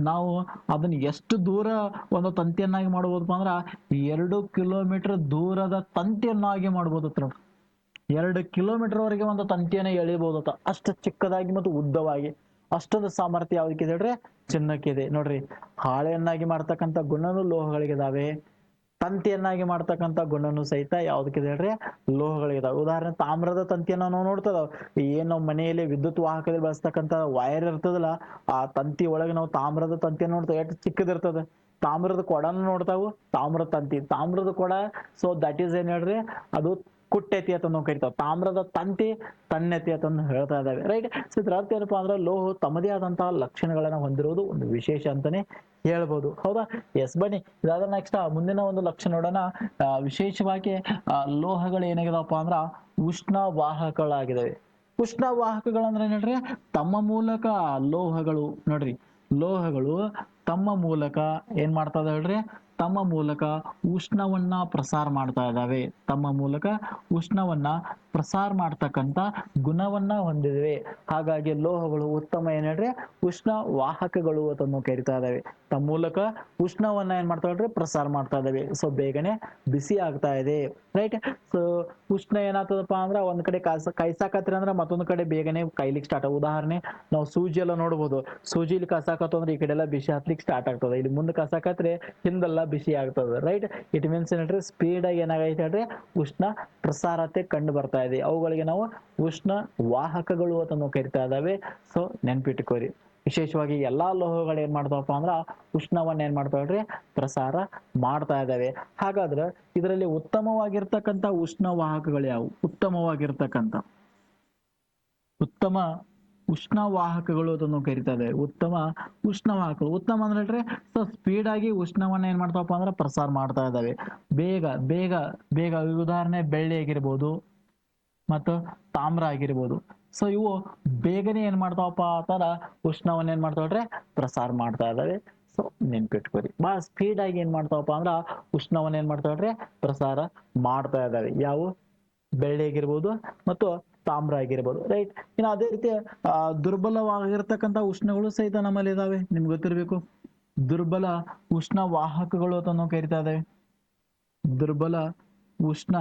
[SPEAKER 1] ನಾವು ಅದನ್ನ ಎಷ್ಟು ದೂರ ಒಂದು ತಂತಿಯನ್ನಾಗಿ ಮಾಡ್ಬೋದಪ್ಪ ಅಂದ್ರ ಎರಡು ಕಿಲೋಮೀಟರ್ ದೂರದ ತಂತಿಯನ್ನಾಗಿ ಮಾಡ್ಬೋದು ನೋಡ್ರಿ. ಎರಡು ಕಿಲೋಮೀಟರ್ ವರೆಗೆ ಒಂದು ತಂತಿಯನ್ನ ಎಳಿಬಹುದತ್ತ ಅಷ್ಟು ಚಿಕ್ಕದಾಗಿ ಮತ್ತು ಉದ್ದವಾಗಿ. ಅಷ್ಟೊಂದು ಸಾಮರ್ಥ್ಯ ಯಾವ್ದಕ್ಕಿದೆ ಹೇಳ್ರಿ? ಚಿನ್ನಕ್ಕಿದೆ. ನೋಡ್ರಿ, ಹಾಳೆಯನ್ನಾಗಿ ಮಾಡ್ತಕ್ಕಂಥ ಗುಣನು ಲೋಹಗಳಿಗಿದಾವೆ. ತಂತಿಯನ್ನಾಗಿ ಮಾಡ್ತಕ್ಕಂಥ ಗುಣನು ಸಹಿತ ಯಾವ್ದಕ್ಕಿದೆ ಹೇಳ್ರಿ? ಲೋಹಗಳಿದಾವೆ. ಉದಾಹರಣೆ ತಾಮ್ರದ ತಂತಿಯನ್ನ ನಾವು ನೋಡ್ತದ ಏನ್ ನಾವು ಮನೆಯಲ್ಲಿ ವಿದ್ಯುತ್ ವಾಹಕದಲ್ಲಿ ಬಳಸ್ತಕ್ಕಂಥ ವೈರ್ ಇರ್ತದಲ್ಲ, ಆ ತಂತಿ ಒಳಗೆ ನಾವು ತಾಮ್ರದ ತಂತಿಯನ್ನು ನೋಡ್ತೇವೆ. ಎಷ್ಟು ಚಿಕ್ಕದಿರ್ತದೆ. ತಾಮ್ರದ ಕೊಡನ ನೋಡ್ತಾವು. ತಾಮ್ರದ ತಂತಿ. ತಾಮ್ರದ ಕೊಡ ಸೊ ದಟ್ ಈಸ್ ಏನ್ ಹೇಳ್ರಿ? ಅದು ಕುಟ್ಟೆತಿ ಅಂತ ಕರಿತಾವ ತಾಮ್ರದ ತಂತಿ ತಣ್ಣೆತಿ ಅಂತ ಹೇಳ್ತಾ ಇದ್ದಾವೆ. ರೈಟ್ ಸೊ ಇದ್ರ ಅರ್ಥ ಏನಪ್ಪಾ ಅಂದ್ರೆ ಲೋಹ ತಮ್ಮದೇ ಆದಂತಹ ಲಕ್ಷಣಗಳನ್ನ ಹೊಂದಿರುವುದು ಒಂದು ವಿಶೇಷ ಅಂತಾನೆ ಹೇಳ್ಬೋದು. ಹೌದಾ? ಎಸ್ ಬನ್ನಿ. ಇದಾದ ನೆಕ್ಸ್ಟ್ ಮುಂದಿನ ಒಂದು ಲಕ್ಷಣ ನೋಡೋಣ. ವಿಶೇಷವಾಗಿ ಲೋಹಗಳು ಏನಾಗಿದಾವಪ್ಪ ಅಂದ್ರ ಉಷ್ಣ ವಾಹಕಗಳಾಗಿದ್ದಾವೆ ಉಷ್ಣ ವಾಹಕಗಳಂದ್ರೆ ನೋಡ್ರಿ ತಮ್ಮ ಮೂಲಕ ಲೋಹಗಳು. ನೋಡ್ರಿ. ಲೋಹಗಳು ತಮ್ಮ ಮೂಲಕ ಏನ್ ಮಾಡ್ತಾ ಹೇಳ್ರಿ? ತಮ್ಮ ಮೂಲಕ ಉಷ್ಣವನ್ನ ಪ್ರಸಾರ ಮಾಡ್ತಾ ಇದ್ದಾವೆ. ತಮ್ಮ ಮೂಲಕ ಉಷ್ಣವನ್ನ ಪ್ರಸಾರ ಮಾಡ್ತಕ್ಕಂಥ ಗುಣವನ್ನ ಹೊಂದಿವೆ. ಹಾಗಾಗಿ ಲೋಹಗಳು ಉತ್ತಮ ಏನ್ ಹೇಳ್ರಿ? ಉಷ್ಣ ವಾಹಕಗಳು ಅದನ್ನು ಕರಿತಾ ಇದಾವೆ ತಮ್ಮ ಮೂಲಕ ಉಷ್ಣವನ್ನ ಏನ್ ಮಾಡ್ತಾ ಇದ್ರೆ ಪ್ರಸಾರ ಮಾಡ್ತಾ ಇದಾವೆ ಸೊ ಬೇಗನೆ ಬಿಸಿ ಆಗ್ತಾ ಇದೆ. ರೈಟ್ ಸೊ ಉಷ್ಣ ಏನಾಗ್ತದಪ್ಪ ಅಂದ್ರೆ ಒಂದ್ ಕಡೆ ಕಾಯ್ಸ, ಕಾಯ್ಸಾಕತ್ರಿ ಅಂದ್ರೆ ಮತ್ತೊಂದ್ ಕಡೆ ಬೇಗನೆ ಕೈಲಿಕ್ ಸ್ಟಾರ್ಟ್ ಉದಾಹರಣೆ, ನಾವು ಸೂಜಿ ಎಲ್ಲ ನೋಡ್ಬೋದು. ಸೂಜಿಲಿ ಕಸಾಕತ್ತು ಅಂದ್ರೆ ಈ ಕಡೆ ಎಲ್ಲ ಬಿಸಿ ಹತ್ಲಿಕ್ಕೆ ಸ್ಟಾರ್ಟ್ ಆಗ್ತದೆ. ಇಲ್ಲಿ ಮುಂದೆ ಕಸಾಕತ್ರೆ ಹಿಂದೆಲ್ಲ ಬಿಸಿ ಆಗ್ತದೆ ರೈಟ್ ಇಟ್ ಮೀನ್ಸ್ ಏನಂದ್ರೆ ಸ್ಪೀಡ್ ಆಗಿ ಏನಾಗೈತೆ ಹೇಳ್ರಿ? ಉಷ್ಣ ಪ್ರಸಾರತೆ ಕಂಡು ಬರ್ತಾ ಇದೆ. ಅವುಗಳಿಗೆ ನಾವು ಉಷ್ಣ ವಾಹಕಗಳು ಅಂತ ಕರಿತಾ ಇದಾವೆ ಸೊ ನೆನ್ಪಿಟ್ಕೋರಿ. ವಿಶೇಷವಾಗಿ ಎಲ್ಲಾ ಲೋಹಗಳು ಏನ್ ಮಾಡ್ತಾವಪ್ಪ ಅಂದ್ರ ಉಷ್ಣವನ್ನ ಏನ್ ಮಾಡ್ತಾವ್ರಿ ಪ್ರಸಾರ ಮಾಡ್ತಾ ಇದಾವೆ ಹಾಗಾದ್ರೆ ಇದರಲ್ಲಿ ಉತ್ತಮವಾಗಿರ್ತಕ್ಕಂಥ ಉಷ್ಣ ವಾಹಕಗಳು ಯಾವುವು ಉತ್ತಮವಾಗಿರ್ತಕ್ಕಂಥ. ಉತ್ತಮ ಉಷ್ಣ ಅದನ್ನು ಅಂತ ನಾವು ಕರಿತಾ ಇದ್ದೇವೆ ಉತ್ತಮ ಉಷ್ಣವಾಹಕಗಳು. ಉತ್ತಮ ಅಂದ್ರೆ ಹೇಳ್ರೆ, ಸೊ ಸ್ಪೀಡ್ ಆಗಿ ಉಷ್ಣವನ್ನ ಏನ್ ಮಾಡ್ತಾವಪ್ಪ ಅಂದ್ರೆ ಪ್ರಸಾರ ಮಾಡ್ತಾ ಇದ್ದಾವೆ. ಬೇಗ ಬೇಗ ಬೇಗ ಉದಾಹರಣೆ ಬೆಳ್ಳಿ ಆಗಿರ್ಬೋದು ಮತ್ತು ತಾಮ್ರ ಆಗಿರ್ಬೋದು. ಸೊ ಇವು ಬೇಗನೆ ಏನ್ ಮಾಡ್ತಾವಪ್ಪ ಅಂತಾರ ಉಷ್ಣವನ್ನ ಏನ್ ಮಾಡ್ತಾವ್ರೆ ಪ್ರಸಾರ ಮಾಡ್ತಾ ಇದ್ದಾವೆ. ಸೊ ನೆನ್ಪಿಟ್ಕೋರಿ. ಬಹಳ ಸ್ಪೀಡ್ ಆಗಿ ಏನ್ ಮಾಡ್ತಾವಪ್ಪ ಅಂದ್ರ ಉಷ್ಣವನ್ನ ಏನ್ ಮಾಡ್ತಾವ್ರೆ ಪ್ರಸಾರ ಮಾಡ್ತಾ ಇದ್ದಾವೆ. ಯಾವ? ಬೆಳ್ಳಿ ಆಗಿರ್ಬೋದು ಮತ್ತು ತಾಮ್ರ ಆಗಿರ್ಬೋದು ರೈಟ್ ಇನ್ನು ಅದೇ ರೀತಿ ದುರ್ಬಲವಾಗಿರ್ತಕ್ಕಂಥ ಉಷ್ಣಗಳು ಸಹಿತ ನಮ್ಮಲ್ಲಿ ಇದಾವೆ. ನಿಮ್ಗೆ ಗೊತ್ತಿರಬೇಕು, ದುರ್ಬಲ ಉಷ್ಣ ವಾಹಕಗಳು ಅಂತ ನಾವು ಕರಿತಾ ಇದ್ದಾವೆ. ದುರ್ಬಲ ಉಷ್ಣ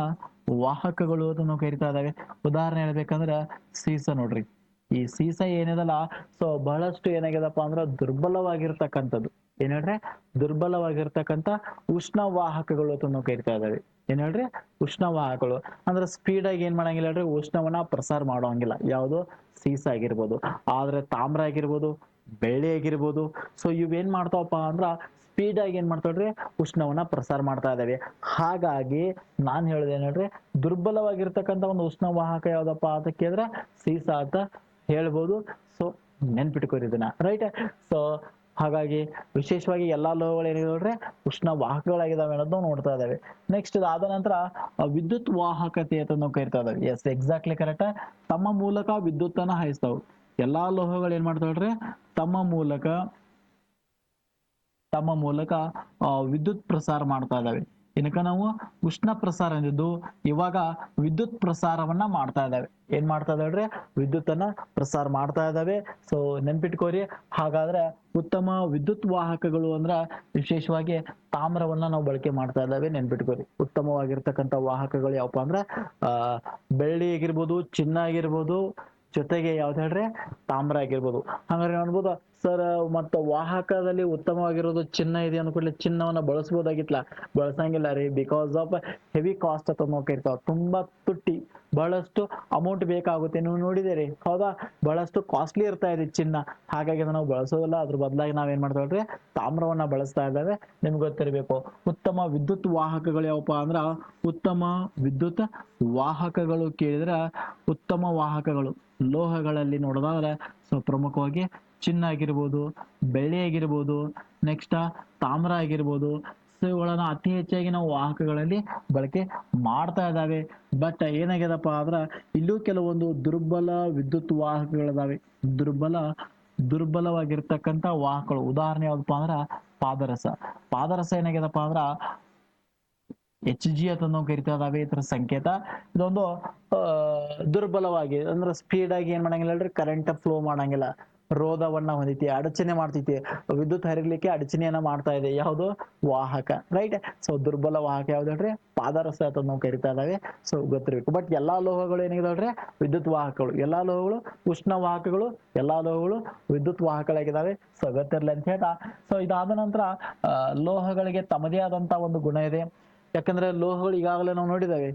[SPEAKER 1] ವಾಹಕಗಳು ಅಂತ ನಾವು ಕರಿತಾ ಇದ್ದಾವೆ. ಉದಾಹರಣೆ ಹೇಳ್ಬೇಕಂದ್ರ ಸೀಸ ನೋಡ್ರಿ. ಈ ಸೀಸ ಏನಿದಲ್ಲ ಸೊ ಬಹಳಷ್ಟು ಏನಾಗಿದಪ್ಪ ಅಂದ್ರ ದುರ್ಬಲವಾಗಿರ್ತಕ್ಕಂಥದ್ದು. ಏನ್ ಹೇಳ್ರಿ? ದುರ್ಬಲವಾಗಿರ್ತಕ್ಕಂಥ ಉಷ್ಣ ವಾಹಕಗಳು ಅಂತ ನಾವು ಕರಿತಾ ಇದ್ದಾವೆ. ಏನ್ ಹೇಳ್ರಿ? ಉಷ್ಣ ವಾಹಕಗಳು ಅಂದ್ರೆ ಸ್ಪೀಡ್ ಆಗಿ ಏನ್ ಮಾಡಂಗಿಲ್ಲ ಹೇಳ್ರಿ, ಉಷ್ಣವನ್ನ ಪ್ರಸಾರ ಮಾಡೋಂಗಿಲ್ಲ. ಯಾವುದು? ಸೀಸ ಆಗಿರ್ಬೋದು. ಆದ್ರೆ ತಾಮ್ರ ಆಗಿರ್ಬೋದು ಬೆಳ್ಳಿ ಆಗಿರ್ಬೋದು. ಸೊ ಇವೇನ್ ಮಾಡ್ತಾವಪ್ಪ ಅಂದ್ರ ಸ್ಪೀಡ್ ಆಗಿ ಏನ್ ಮಾಡ್ತಾವ್ರಿ ಉಷ್ಣವನ್ನ ಪ್ರಸಾರ ಮಾಡ್ತಾ ಇದಾವೆ ಹಾಗಾಗಿ ನಾನ್ ಹೇಳಿದೆ ನೋಡ್ರಿ ದುರ್ಬಲವಾಗಿರ್ತಕ್ಕಂಥ ಒಂದು ಉಷ್ಣ ವಾಹಕ ಯಾವ್ದಪ್ಪ ಅಂತ ಕೇಳಿದ್ರೆ ಸೀಸ ಅಂತ ಹೇಳ್ಬೋದು. ಸೊ ನೆನ್ಪಿಟ್ಕೋರಿ ಇದನ್ನ. ರೈಟ್ ಸೊ ಹಾಗಾಗಿ ವಿಶೇಷವಾಗಿ ಎಲ್ಲಾ ಲೋಹಗಳು ಏನಿದೆ ಉಷ್ಣ ವಾಹಕಗಳಾಗಿದಾವೆ ಅನ್ನೋದನ್ನ ನೋಡ್ತಾ ಇದಾವೆ. ನೆಕ್ಸ್ಟ್ ಇದಾದ ನಂತರ ವಿದ್ಯುತ್ ವಾಹಕತೆ ಅಂತ ನಾವು ಕರಿತಾ ಇದಾವೆ. ಎಸ್ ಎಕ್ಸಾಕ್ಟ್ಲಿ ಕರೆಕ್ಟ್ ತಮ್ಮ ಮೂಲಕ ವಿದ್ಯುತ್ ಅನ್ನ ಹಾಯಿಸ್ತಾವ್. ಎಲ್ಲಾ ಲೋಹಗಳು ಏನ್ ಮಾಡ್ತಾವ್ರಿ ತಮ್ಮ ಮೂಲಕ ತಮ್ಮ ಮೂಲಕ ವಿದ್ಯುತ್ ಪ್ರಸಾರ ಮಾಡ್ತಾ ಇದಾವೆ. ಏನಕ ನಾವು? ಉಷ್ಣ ಪ್ರಸಾರ ಅಂದಿದ್ದು ಇವಾಗ ವಿದ್ಯುತ್ ಪ್ರಸಾರವನ್ನ ಮಾಡ್ತಾ ಇದಾವೆ. ಏನ್ ಮಾಡ್ತಾ ಇದಾವೆ ವಿದ್ಯುತ್ ಅನ್ನ ಪ್ರಸಾರ ಮಾಡ್ತಾ ಇದಾವೆ ಸೊ ನೆನ್ಪಿಟ್ಕೋರಿ. ಹಾಗಾದ್ರೆ ಉತ್ತಮ ವಿದ್ಯುತ್ ವಾಹಕಗಳು ಅಂದ್ರ ವಿಶೇಷವಾಗಿ ತಾಮ್ರವನ್ನ ನಾವು ಬಳಕೆ ಮಾಡ್ತಾ ಇದ್ದಾವೆ. ನೆನ್ಪಿಟ್ಕೋರಿ. ಉತ್ತಮವಾಗಿರ್ತಕ್ಕಂಥ ವಾಹಕಗಳು ಯಾವಪ್ಪ ಅಂದ್ರ, ಆ, ಬೆಳ್ಳಿ ಆಗಿರ್ಬೋದು, ಚಿನ್ನ ಆಗಿರ್ಬೋದು, ಜೊತೆಗೆ ಯಾವ್ದು ಹೇಳ್ರಿ? ತಾಮ್ರ ಆಗಿರ್ಬೋದು. ಹಂಗಾರೆ ಅನ್ಬೋದು ಸರ್, ಮತ್ತ ವಾಹಕದಲ್ಲಿ ಉತ್ತಮವಾಗಿರೋದು ಚಿನ್ನ ಇದೆ ಅಂದ್ಕೂಡ್ಲೆ ಚಿನ್ನವನ್ನ ಬಳಸ್ಬೋದಾಗಿತ್ತಲ್ಲ ಬಳಸಂಗಿಲ್ಲ ರೀ. ಬಿಕಾಸ್ ಆಫ್ ಹೆವಿ ಕಾಸ್ಟ್ ಅಂತ ಇರ್ತಾವ ತುಂಬಾ ತುಟ್ಟಿ. ಬಹಳಷ್ಟು ಅಮೌಂಟ್ ಬೇಕಾಗುತ್ತೆ. ನೀವು ನೋಡಿದಿರಿ ಹೌದಾ? ಬಹಳಷ್ಟು ಕಾಸ್ಟ್ಲಿ ಇರ್ತಾ ಇದೆ ಚಿನ್ನ. ಹಾಗಾಗಿ ನಾವು ಬಳಸೋದಿಲ್ಲ. ಅದ್ರ ಬದಲಾಗಿ ನಾವೇನ್ ಮಾಡ್ತೇವೆ ತಾಮ್ರವನ್ನ ಬಳಸ್ತಾ ಇದ್ದಾವೆ. ನಿಮ್ಗೆ ಗೊತ್ತಿರಬೇಕು. ಉತ್ತಮ ವಿದ್ಯುತ್ ವಾಹಕಗಳು ಯಾವಪ್ಪ ಅಂದ್ರ, ಉತ್ತಮ ವಿದ್ಯುತ್ ವಾಹಕಗಳು ಕೇಳಿದ್ರ ಉತ್ತಮ ವಾಹಕಗಳು. ಲೋಹಗಳಲ್ಲಿ ನೋಡೋದಾದ್ರೆ ಸೊ ಪ್ರಮುಖವಾಗಿ ಚಿನ್ನ ಆಗಿರ್ಬೋದು ಬೆಳ್ಳಿ ಆಗಿರ್ಬೋದು ನೆಕ್ಸ್ಟ್ ತಾಮ್ರ ಆಗಿರ್ಬೋದು ಸೊ ಅತಿ ಹೆಚ್ಚಾಗಿ ನಾವು ವಾಹಕಗಳಲ್ಲಿ ಬಳಕೆ ಮಾಡ್ತಾ ಇದ್ದಾವೆ. ಬಟ್ ಏನಾಗ್ಯದಪ್ಪ ಅಂದ್ರ ಇಲ್ಲೂ ಕೆಲವೊಂದು ದುರ್ಬಲ ವಿದ್ಯುತ್ ವಾಹಕಗಳಿದಾವೆ. ದುರ್ಬಲ, ದುರ್ಬಲವಾಗಿರ್ತಕ್ಕಂಥ ವಾಹಕಗಳು. ಉದಾಹರಣೆ ಯಾವ್ದಪ್ಪ ಅಂದ್ರ ಪಾದರಸ. ಪಾದರಸ ಏನಾಗ್ಯದಪ್ಪ ಅಂದ್ರ ಎಚ್ ಜಿ ಅಂತ ಕರಿತಾ ಇದಾವೆ ಇದರ ಸಂಕೇತ. ಇದೊಂದು ದುರ್ಬಲವಾಗಿ, ಅಂದ್ರೆ ಸ್ಪೀಡ್ ಆಗಿ ಏನ್ ಮಾಡಂಗಿಲ್ಲ ಕರೆಂಟ್ ಫ್ಲೋ ಮಾಡಂಗಿಲ್ಲ. ರೋಧವನ್ನ ಹೊಂದೈತಿ, ಅಡಚಣೆ ಮಾಡ್ತೈತಿ. ವಿದ್ಯುತ್ ಹರಿಲಿಕ್ಕೆ ಅಡಚಣೆಯನ್ನ ಮಾಡ್ತಾ ಇದೆ. ಯಾವುದು ವಾಹಕ ರೈಟ್ ಸೊ ದುರ್ಬಲ ವಾಹಕ ಯಾವ್ದು ಹೇಳ್ರಿ? ಪಾದರಸ ಅಂತ ನಾವು ಕರಿತಾ ಇದಾವೆ ಸೊ ಗೊತ್ತಿರ್ಬೇಕು. ಬಟ್ ಎಲ್ಲಾ ಲೋಹಗಳು ಏನಿದಾವ್ರಿ ವಿದ್ಯುತ್ ವಾಹಕಗಳು. ಎಲ್ಲಾ ಲೋಹಗಳು? ಉಷ್ಣ ವಾಹಕಗಳು? ಎಲ್ಲಾ ಲೋಹಗಳು? ವಿದ್ಯುತ್ ವಾಹಕಗಳಾಗಿದ್ದಾವೆ ಸೊ ಗೊತ್ತಿರ್ಲಿ ಅಂತ ಹೇಳ್ತಾ. ಸೊ ಇದಾದ ನಂತರ ಲೋಹಗಳಿಗೆ ತಮ್ಮದೇ ಆದಂತ ಒಂದು ಗುಣ ಇದೆ. ಯಾಕಂದ್ರೆ ಲೋಹಗಳು ಈಗಾಗಲೇ ನಾವು ನೋಡಿದಾವೆ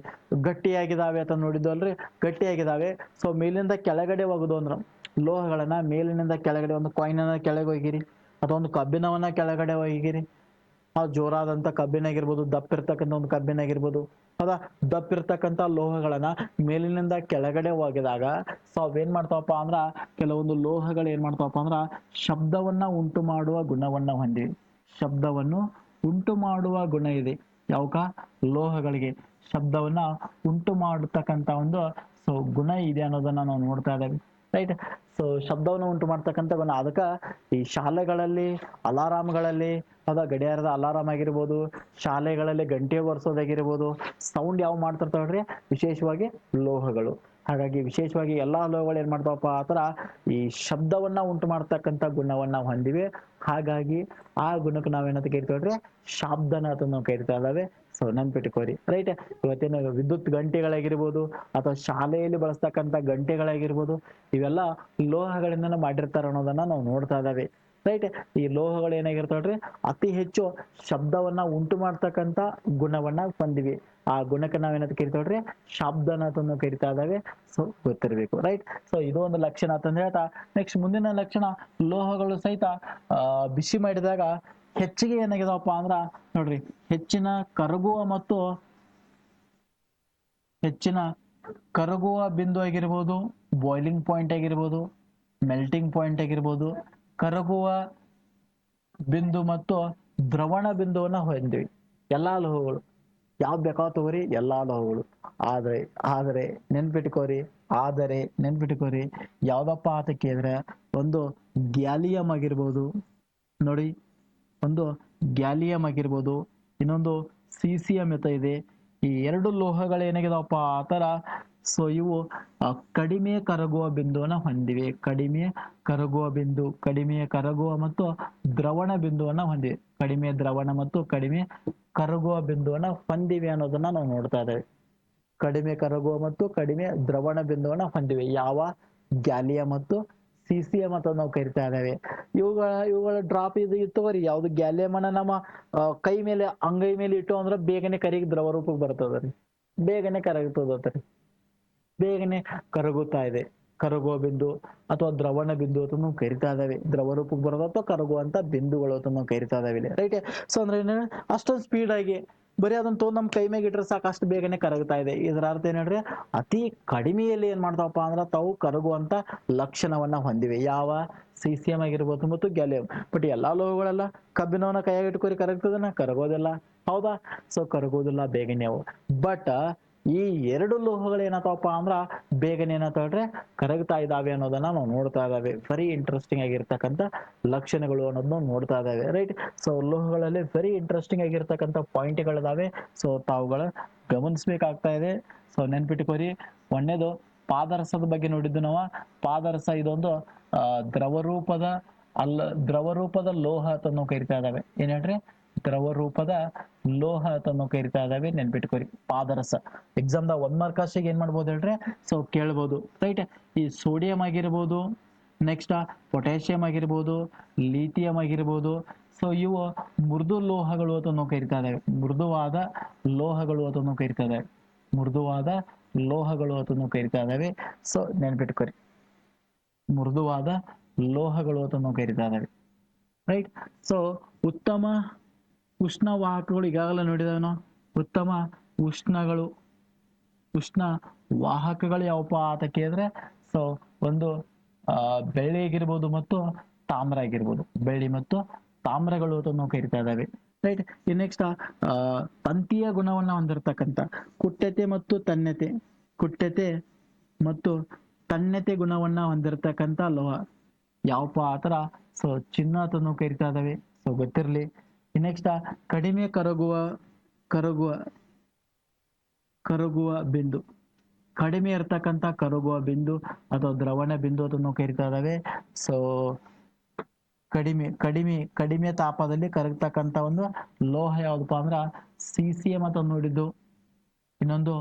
[SPEAKER 1] ಗಟ್ಟಿಯಾಗಿದ್ದಾವೆ ಅಂತ ನೋಡಿದ್ವಲ್ರಿ ಗಟ್ಟಿಯಾಗಿದ್ದಾವೆ ಸೊ ಮೇಲಿಂದ ಕೆಳಗಡೆ ಹೋಗುದು ಅಂದ್ರ. ಲೋಹಗಳನ್ನ ಮೇಲಿನಿಂದ ಕೆಳಗಡೆ ಒಂದು ಕಾಯಿನ್ ಅನ್ನ ಕೆಳಗೆ ಒಯ್ಗಿರಿ. ಅಥವಾ ಒಂದು ಕಬ್ಬಿಣವನ್ನ ಕೆಳಗಡೆ ಒಯ್ಗಿರಿ. ಆ ಜೋರಾದಂತ ದಪ್ಪ ಇರ್ತಕ್ಕಂಥ ಒಂದು ಕಬ್ಬಿಣ ಆಗಿರ್ಬೋದು ಅದ ದಪ್ಪ ಇರ್ತಕ್ಕಂಥ ಲೋಹಗಳನ್ನ ಮೇಲಿನಿಂದ ಕೆಳಗಡೆ ಒಗೆದಾಗ ಸೊ ಅವೇನ್ ಮಾಡ್ತಾವಪ್ಪ ಅಂದ್ರ ಕೆಲವೊಂದು ಲೋಹಗಳು ಏನ್ ಮಾಡ್ತಾವಪ್ಪ ಅಂದ್ರ ಶಬ್ದವನ್ನ ಉಂಟು ಮಾಡುವ ಗುಣವನ್ನ ಹೊಂದಿ. ಶಬ್ದವನ್ನು ಉಂಟು ಮಾಡುವ ಗುಣ ಇದೆ. ಯಾವಕ? ಲೋಹಗಳಿಗೆ. ಶಬ್ದವನ್ನ ಉಂಟು ಮಾಡತಕ್ಕಂತ ಒಂದು ಸೊ, ಗುಣ ಇದೆ ಅನ್ನೋದನ್ನ ನಾವು ನೋಡ್ತಾ ಇದ್ದೇವೆ. ರೈಟ್ ಸೊ ಶಬ್ದವನ್ನು ಉಂಟು ಮಾಡ್ತಕ್ಕಂಥ ಗುಣ ಅದಕ್ಕೆ ಈ ಶಾಲೆಗಳಲ್ಲಿ ಅಲಾರಾಮ್ಗಳಲ್ಲಿ ಅದ ಗಡಿಯಾರದ ಅಲಾರಾಮ್ ಆಗಿರ್ಬೋದು, ಶಾಲೆಗಳಲ್ಲಿ ಗಂಟೆ ಒರೆಸೋದಾಗಿರ್ಬೋದು ಸೌಂಡ್ ಯಾವ ಮಾಡ್ತಿರ್ತಾವ್ರಿ ವಿಶೇಷವಾಗಿ ಲೋಹಗಳು. ಹಾಗಾಗಿ ವಿಶೇಷವಾಗಿ ಎಲ್ಲಾ ಲೋಹಗಳು ಏನ್ ಮಾಡ್ತಾವಪ್ಪ ಆತರ ಈ ಶಬ್ದವನ್ನ ಉಂಟು ಮಾಡ್ತಕ್ಕಂಥ ಗುಣವನ್ನ ಹೊಂದಿವೆ. ಹಾಗಾಗಿ ಆ ಗುಣಕ್ಕೆ ನಾವೇನಂತ ಕರಿತೇವ್ರಿ ಶಾಬ್ದನ ಅಂತ ನಾವು ಕರಿತಾ ಇದ್ದಾವೆ. ಸೊ ನೆನ್ಪಿಟ್ಕೋರಿ ರೈಟ್? ಇವತ್ತಿನ ವಿದ್ಯುತ್ ಗಂಟೆಗಳಾಗಿರ್ಬೋದು ಅಥವಾ ಶಾಲೆಯಲ್ಲಿ ಬಳಸ್ತಕ್ಕಂಥ ಗಂಟೆಗಳಾಗಿರ್ಬೋದು ಇವೆಲ್ಲ ಲೋಹಗಳಿಂದ ಮಾಡಿರ್ತಾರ ಅನ್ನೋದನ್ನ ನಾವು ನೋಡ್ತಾ ಇದ್ದಾವೆ ರೈಟ್? ಈ ಲೋಹಗಳು ಏನಾಗಿರ್ತಾವ್ರಿ ಅತಿ ಹೆಚ್ಚು ಶಬ್ದವನ್ನ ಉಂಟು ಮಾಡ್ತಕ್ಕಂಥ ಗುಣವನ್ನ ಹೊಂದಿವೆ. ಆ ಗುಣಕ್ಕೆ ನಾವೇನಂತ ಕರಿತಾವ್ರಿ ಶಾಬ್ದನ ಕರಿತಾ ಇದ್ದಾವೆ ಸೊ ಗೊತ್ತಿರಬೇಕು. ರೈಟ್? ಸೊ ಇದು ಒಂದು ಲಕ್ಷಣ ಅಂತಂದ್ರೆ ಹೇಳ್ತಾ, ನೆಕ್ಸ್ಟ್ ಮುಂದಿನ ಲಕ್ಷಣ, ಲೋಹಗಳು ಸಹಿತ ಬಿಸಿ ಮಾಡಿದಾಗ ಹೆಚ್ಚಿಗೆ ಏನಾಗಿದಾವಪ್ಪ ಅಂದ್ರ, ನೋಡ್ರಿ, ಹೆಚ್ಚಿನ ಕರಗುವ ಮತ್ತು ಹೆಚ್ಚಿನ ಕರಗುವ ಬಿಂದು ಆಗಿರ್ಬೋದು ಬಾಯ್ಲಿಂಗ್ ಪಾಯಿಂಟ್ ಆಗಿರ್ಬೋದು ಮೆಲ್ಟಿಂಗ್ ಪಾಯಿಂಟ್ ಆಗಿರ್ಬೋದು, ಕರಗುವ ಬಿಂದು ಮತ್ತು ದ್ರವಣ ಬಿಂದುವನ್ನ ಹೊಂದಿವಿ ಎಲ್ಲಾ ಲೋಹಗಳು. ಯಾವ್ದು ಬೇಕಾದ ತಗೋರಿ, ಎಲ್ಲಾ ಲೋಹಗಳು. ಆದರೆ ಆದರೆ, ನೆನ್ಪಿಟ್ಕೋರಿ ಆದರೆ, ನೆನ್ಪಿಟ್ಕೋರಿ, ಯಾವ್ದಪ್ಪ ಆತ ಕೇಳಿದ್ರೆ, ಒಂದು ಗ್ಯಾಲಿಯಂ ಆಗಿರ್ಬೋದು. ನೋಡಿ ಒಂದು ಗ್ಯಾಲಿಯಂ ಆಗಿರ್ಬೋದು, ಇನ್ನೊಂದು ಸಿ ಸಿ ಎಂ ಅಂತ ಇದೆ. ಈ ಎರಡು ಲೋಹಗಳು ಏನಾಗಿದಾವಪ್ಪ? ಆ ಥರ. ಸೊ ಇವು ಕಡಿಮೆ ಕರಗುವ ಬಿಂದುವನ್ನ ಹೊಂದಿವೆ. ಕಡಿಮೆ ಕರಗುವ ಬಿಂದು, ಕಡಿಮೆ ಕರಗುವ ಮತ್ತು ದ್ರವಣ ಬಿಂದುವನ್ನ ಹೊಂದಿವೆ. ಕಡಿಮೆ ದ್ರವಣ ಮತ್ತು ಕಡಿಮೆ ಕರಗುವ ಬಿಂದುವನ್ನ ಹೊಂದಿವೆ ಅನ್ನೋದನ್ನ ನಾವು ನೋಡ್ತಾ ಇದ್ದೇವೆ. ಕಡಿಮೆ ಕರಗುವ ಮತ್ತು ಕಡಿಮೆ ದ್ರವಣ ಬಿಂದುವನ್ನ ಹೊಂದಿವೆ. ಯಾವ? ಗ್ಯಾಲಿಯ ಮತ್ತು ಸಿಸಿಎಂ ಅಂತ ನಾವು ಕರಿತಾ ಇದ್ದೇವೆ. ಇವುಗಳ ಇವುಗಳ ಡ್ರಾಪ್ ಇದು ಇತ್ತವರಿ, ಯಾವ್ದು ಗ್ಯಾಲಿಯಂ ಅನ್ನ ನಮ್ಮ ಕೈ ಮೇಲೆ, ಅಂಗೈ ಮೇಲೆ ಇಟ್ಟು ಅಂದ್ರೆ ಬೇಗನೆ ಕರಿಗೆ ದ್ರವ ರೂಪಕ್ಕೆ ಬರ್ತದ್ರಿ. ಬೇಗನೆ ಕರಗುತ್ತದ್ರಿ ಬೇಗನೆ ಕರಗುತ್ತಾ ಇದೆ. ಕರಗುವ ಬಿಂದು ಅಥವಾ ದ್ರವಣ ಬಿಂದು ಅಂತ ನಾವು ಕರಿತಾ ಇದಾವೆ ದ್ರವ ರೂಪಕ್ಕೆ ಬರೋದು ಅಥವಾ ಕರಗುವಂತ ಬಿಂದುಗಳು ಅಂತ ನಾವು ಕರಿತಾ ಇದಾವೆ ರೈಟ್ ಸೊ ಅಂದ್ರೆ ಏನಂದ್ರೆ ಅಷ್ಟೊಂದು ಸ್ಪೀಡ್ ಆಗಿ ಬರೀ ಅದನ್ನ ತೊಗೊಂಡು ನಮ್ಮ ಕೈ ಇಟ್ಟರೆ ಸಾಕಷ್ಟು ಬೇಗನೆ ಕರಗ್ತಾ ಇದೆ. ಇದರ ಅರ್ಥ ಏನ್ ಹೇಳ್ರಿ? ಅತಿ ಕಡಿಮೆಯಲ್ಲಿ ಏನ್ ಮಾಡ್ತಾವಪ್ಪ ಅಂದ್ರೆ ತಾವು ಕರಗುವಂತ ಲಕ್ಷಣವನ್ನ ಹೊಂದಿವೆ. ಯಾವ? ಸಿಸಿಎಂ ಆಗಿರ್ಬೋದು ಮತ್ತು ಗ್ಯಾಲಿಯಂ. ಬಟ್ ಎಲ್ಲಾ ಲೋಹಗಳೆಲ್ಲ ಕಬ್ಬಿಣವನ್ನ ಕೈಯಾಗ ಇಟ್ಕೊರಿ ಕರಗ್ತದನ? ಕರಗೋದಿಲ್ಲ. ಹೌದಾ? ಸೊ ಕರಗೋದಿಲ್ಲ ಬೇಗನೆ ಅವು. ಬಟ್ ಈ ಎರಡು ಲೋಹಗಳು ಏನಾಗ್ತಾವಪ್ಪ ಅಂದ್ರ ಬೇಗನೆ ಏನಂತ ಹೇಳ್ರೆ ಕರಗ್ತಾ ಇದಾವೆ ಅನ್ನೋದನ್ನ ನಾವು ನೋಡ್ತಾ ಇದಾವೆ ವೆರಿ ಇಂಟ್ರೆಸ್ಟಿಂಗ್ ಆಗಿರ್ತಕ್ಕಂಥ ಲಕ್ಷಣಗಳು ಅನ್ನೋದನ್ನ ನೋಡ್ತಾ ಇದಾವೆ ರೈಟ್ ಸೊ ಲೋಹಗಳಲ್ಲಿ ವೆರಿ ಇಂಟ್ರೆಸ್ಟಿಂಗ್ ಆಗಿರ್ತಕ್ಕಂಥ ಪಾಯಿಂಟ್ಗಳಿದಾವೆ ಸೊ ತಾವುಗಳ ಗಮನಿಸ್ಬೇಕಾಗ್ತಾ ಇದೆ. ಸೊ ನೆನ್ಪಿಟ್ಕೋರಿ ಒಂದೇದು ಪಾದರಸದ ಬಗ್ಗೆ ನೋಡಿದ್ದು ನಾವು. ಪಾದರಸ ಇದೊಂದು, ಆ ದ್ರವ ರೂಪದ ಅಲ್ಲ, ದ್ರವರೂಪದ ಲೋಹ ಅಂತ ನಾವು ಕರಿತಾ ಇದಾವೆ ಏನ್ ಹೇಳ್ರಿ? ದ್ರವ ರೂಪದ ಲೋಹ ಅಂತ ಕರಿತಾ ಇದಾವೆ ನೆನ್ಪಿಟ್ಕೋರಿ. ಪಾದರಸ. ಎಕ್ಸಾಮ್ ದ ಒಂದ್ ಮಾರ್ಕಾಸಿಗೆ ಏನ್ ಮಾಡ್ಬೋದು ಹೇಳ್ರಿ? ಸೊ ಕೇಳ್ಬೋದು. ರೈಟ್ ಈ ಸೋಡಿಯಂ ಆಗಿರ್ಬೋದು ನೆಕ್ಸ್ಟ್ ಪೊಟ್ಯಾಷಿಯಂ ಆಗಿರ್ಬೋದು ಲಿಥಿಯಂ ಆಗಿರ್ಬೋದು. ಸೊ ಇವು ಮೃದು ಲೋಹಗಳು ಅಂತ ಕರಿತಾ ಇದಾವೆ ಮೃದುವಾದ ಲೋಹಗಳು ಅಂತ ಕರಿತಾ ಇದಾವೆ ಮೃದುವಾದ ಲೋಹಗಳು ಅಂತ ಕರಿತಾ ಇದಾವೆ ಸೊ ನೆನ್ಪಿಟ್ಕೊರಿ. ಮೃದುವಾದ ಲೋಹಗಳು ಅಂತ ಕರಿತಾ ಇದಾವೆ ರೈಟ್ ಸೊ ಉತ್ತಮ ಉಷ್ಣವಾಹಕಗಳು ಈಗಾಗಲೇ ನೋಡಿದಾವೆ ನಾವು ಉತ್ತಮ ಉಷ್ಣಗಳು. ಉಷ್ಣ ವಾಹಕಗಳು ಯಾವಪ್ಪ ಅಂತ ಕೇಳಿದ್ರೆ ಸೊ ಒಂದು, ಆ ಬೆಳ್ಳಿ ಆಗಿರ್ಬೋದು ಮತ್ತು ತಾಮ್ರ ಆಗಿರ್ಬೋದು ಬೆಳ್ಳಿ ಮತ್ತು ತಾಮ್ರಗಳು ಅಂತ ನಾವು ಕರಿತಾ ಇದ್ದಾವೆ ರೈಟ್ ನೆಕ್ಸ್ಟ್ ಆ, ತಂತಿಯ ಗುಣವನ್ನ ಹೊಂದಿರತಕ್ಕಂಥ ಕುಟ್ಟತೆ ಮತ್ತು ತನ್ನತೆ ಕುಟ್ಟತೆ ಮತ್ತು ತನ್ನತೆ ಗುಣವನ್ನ ಹೊಂದಿರತಕ್ಕಂಥ ಲೋಹ. ಯಾವಪ್ಪ ಆತರ ಸೊ ಚಿನ್ನ ಅಂತ ನಾವು ಕರಿತಾ ಇದಾವೆ. ಸೊ ಗೊತ್ತಿರ್ಲಿ. ನೆಕ್ಸ್ಟ್ ಕಡಿಮೆ ಕರಗುವ ಕರಗುವ ಕರಗುವ ಬಿಂದು. ಕಡಿಮೆ ಇರ್ತಕ್ಕಂಥ ಕರಗುವ ಬಿಂದು ಅಥವಾ ದ್ರವಣ ಬಿಂದು ಅಂತ ನಾವು ಕರಿತಾ ಇದ್ದಾವೆ ಸೊ ಕಡಿಮೆ ಕಡಿಮೆ ಕಡಿಮೆ ತಾಪದಲ್ಲಿ ಕರಗ್ತಕ್ಕಂಥ ಒಂದು ಲೋಹ ಯಾವ್ದಪ್ಪ ಅಂದ್ರ ಎಂ ಅಂತ ನೋಡಿದ್ದು. ಇನ್ನೊಂದು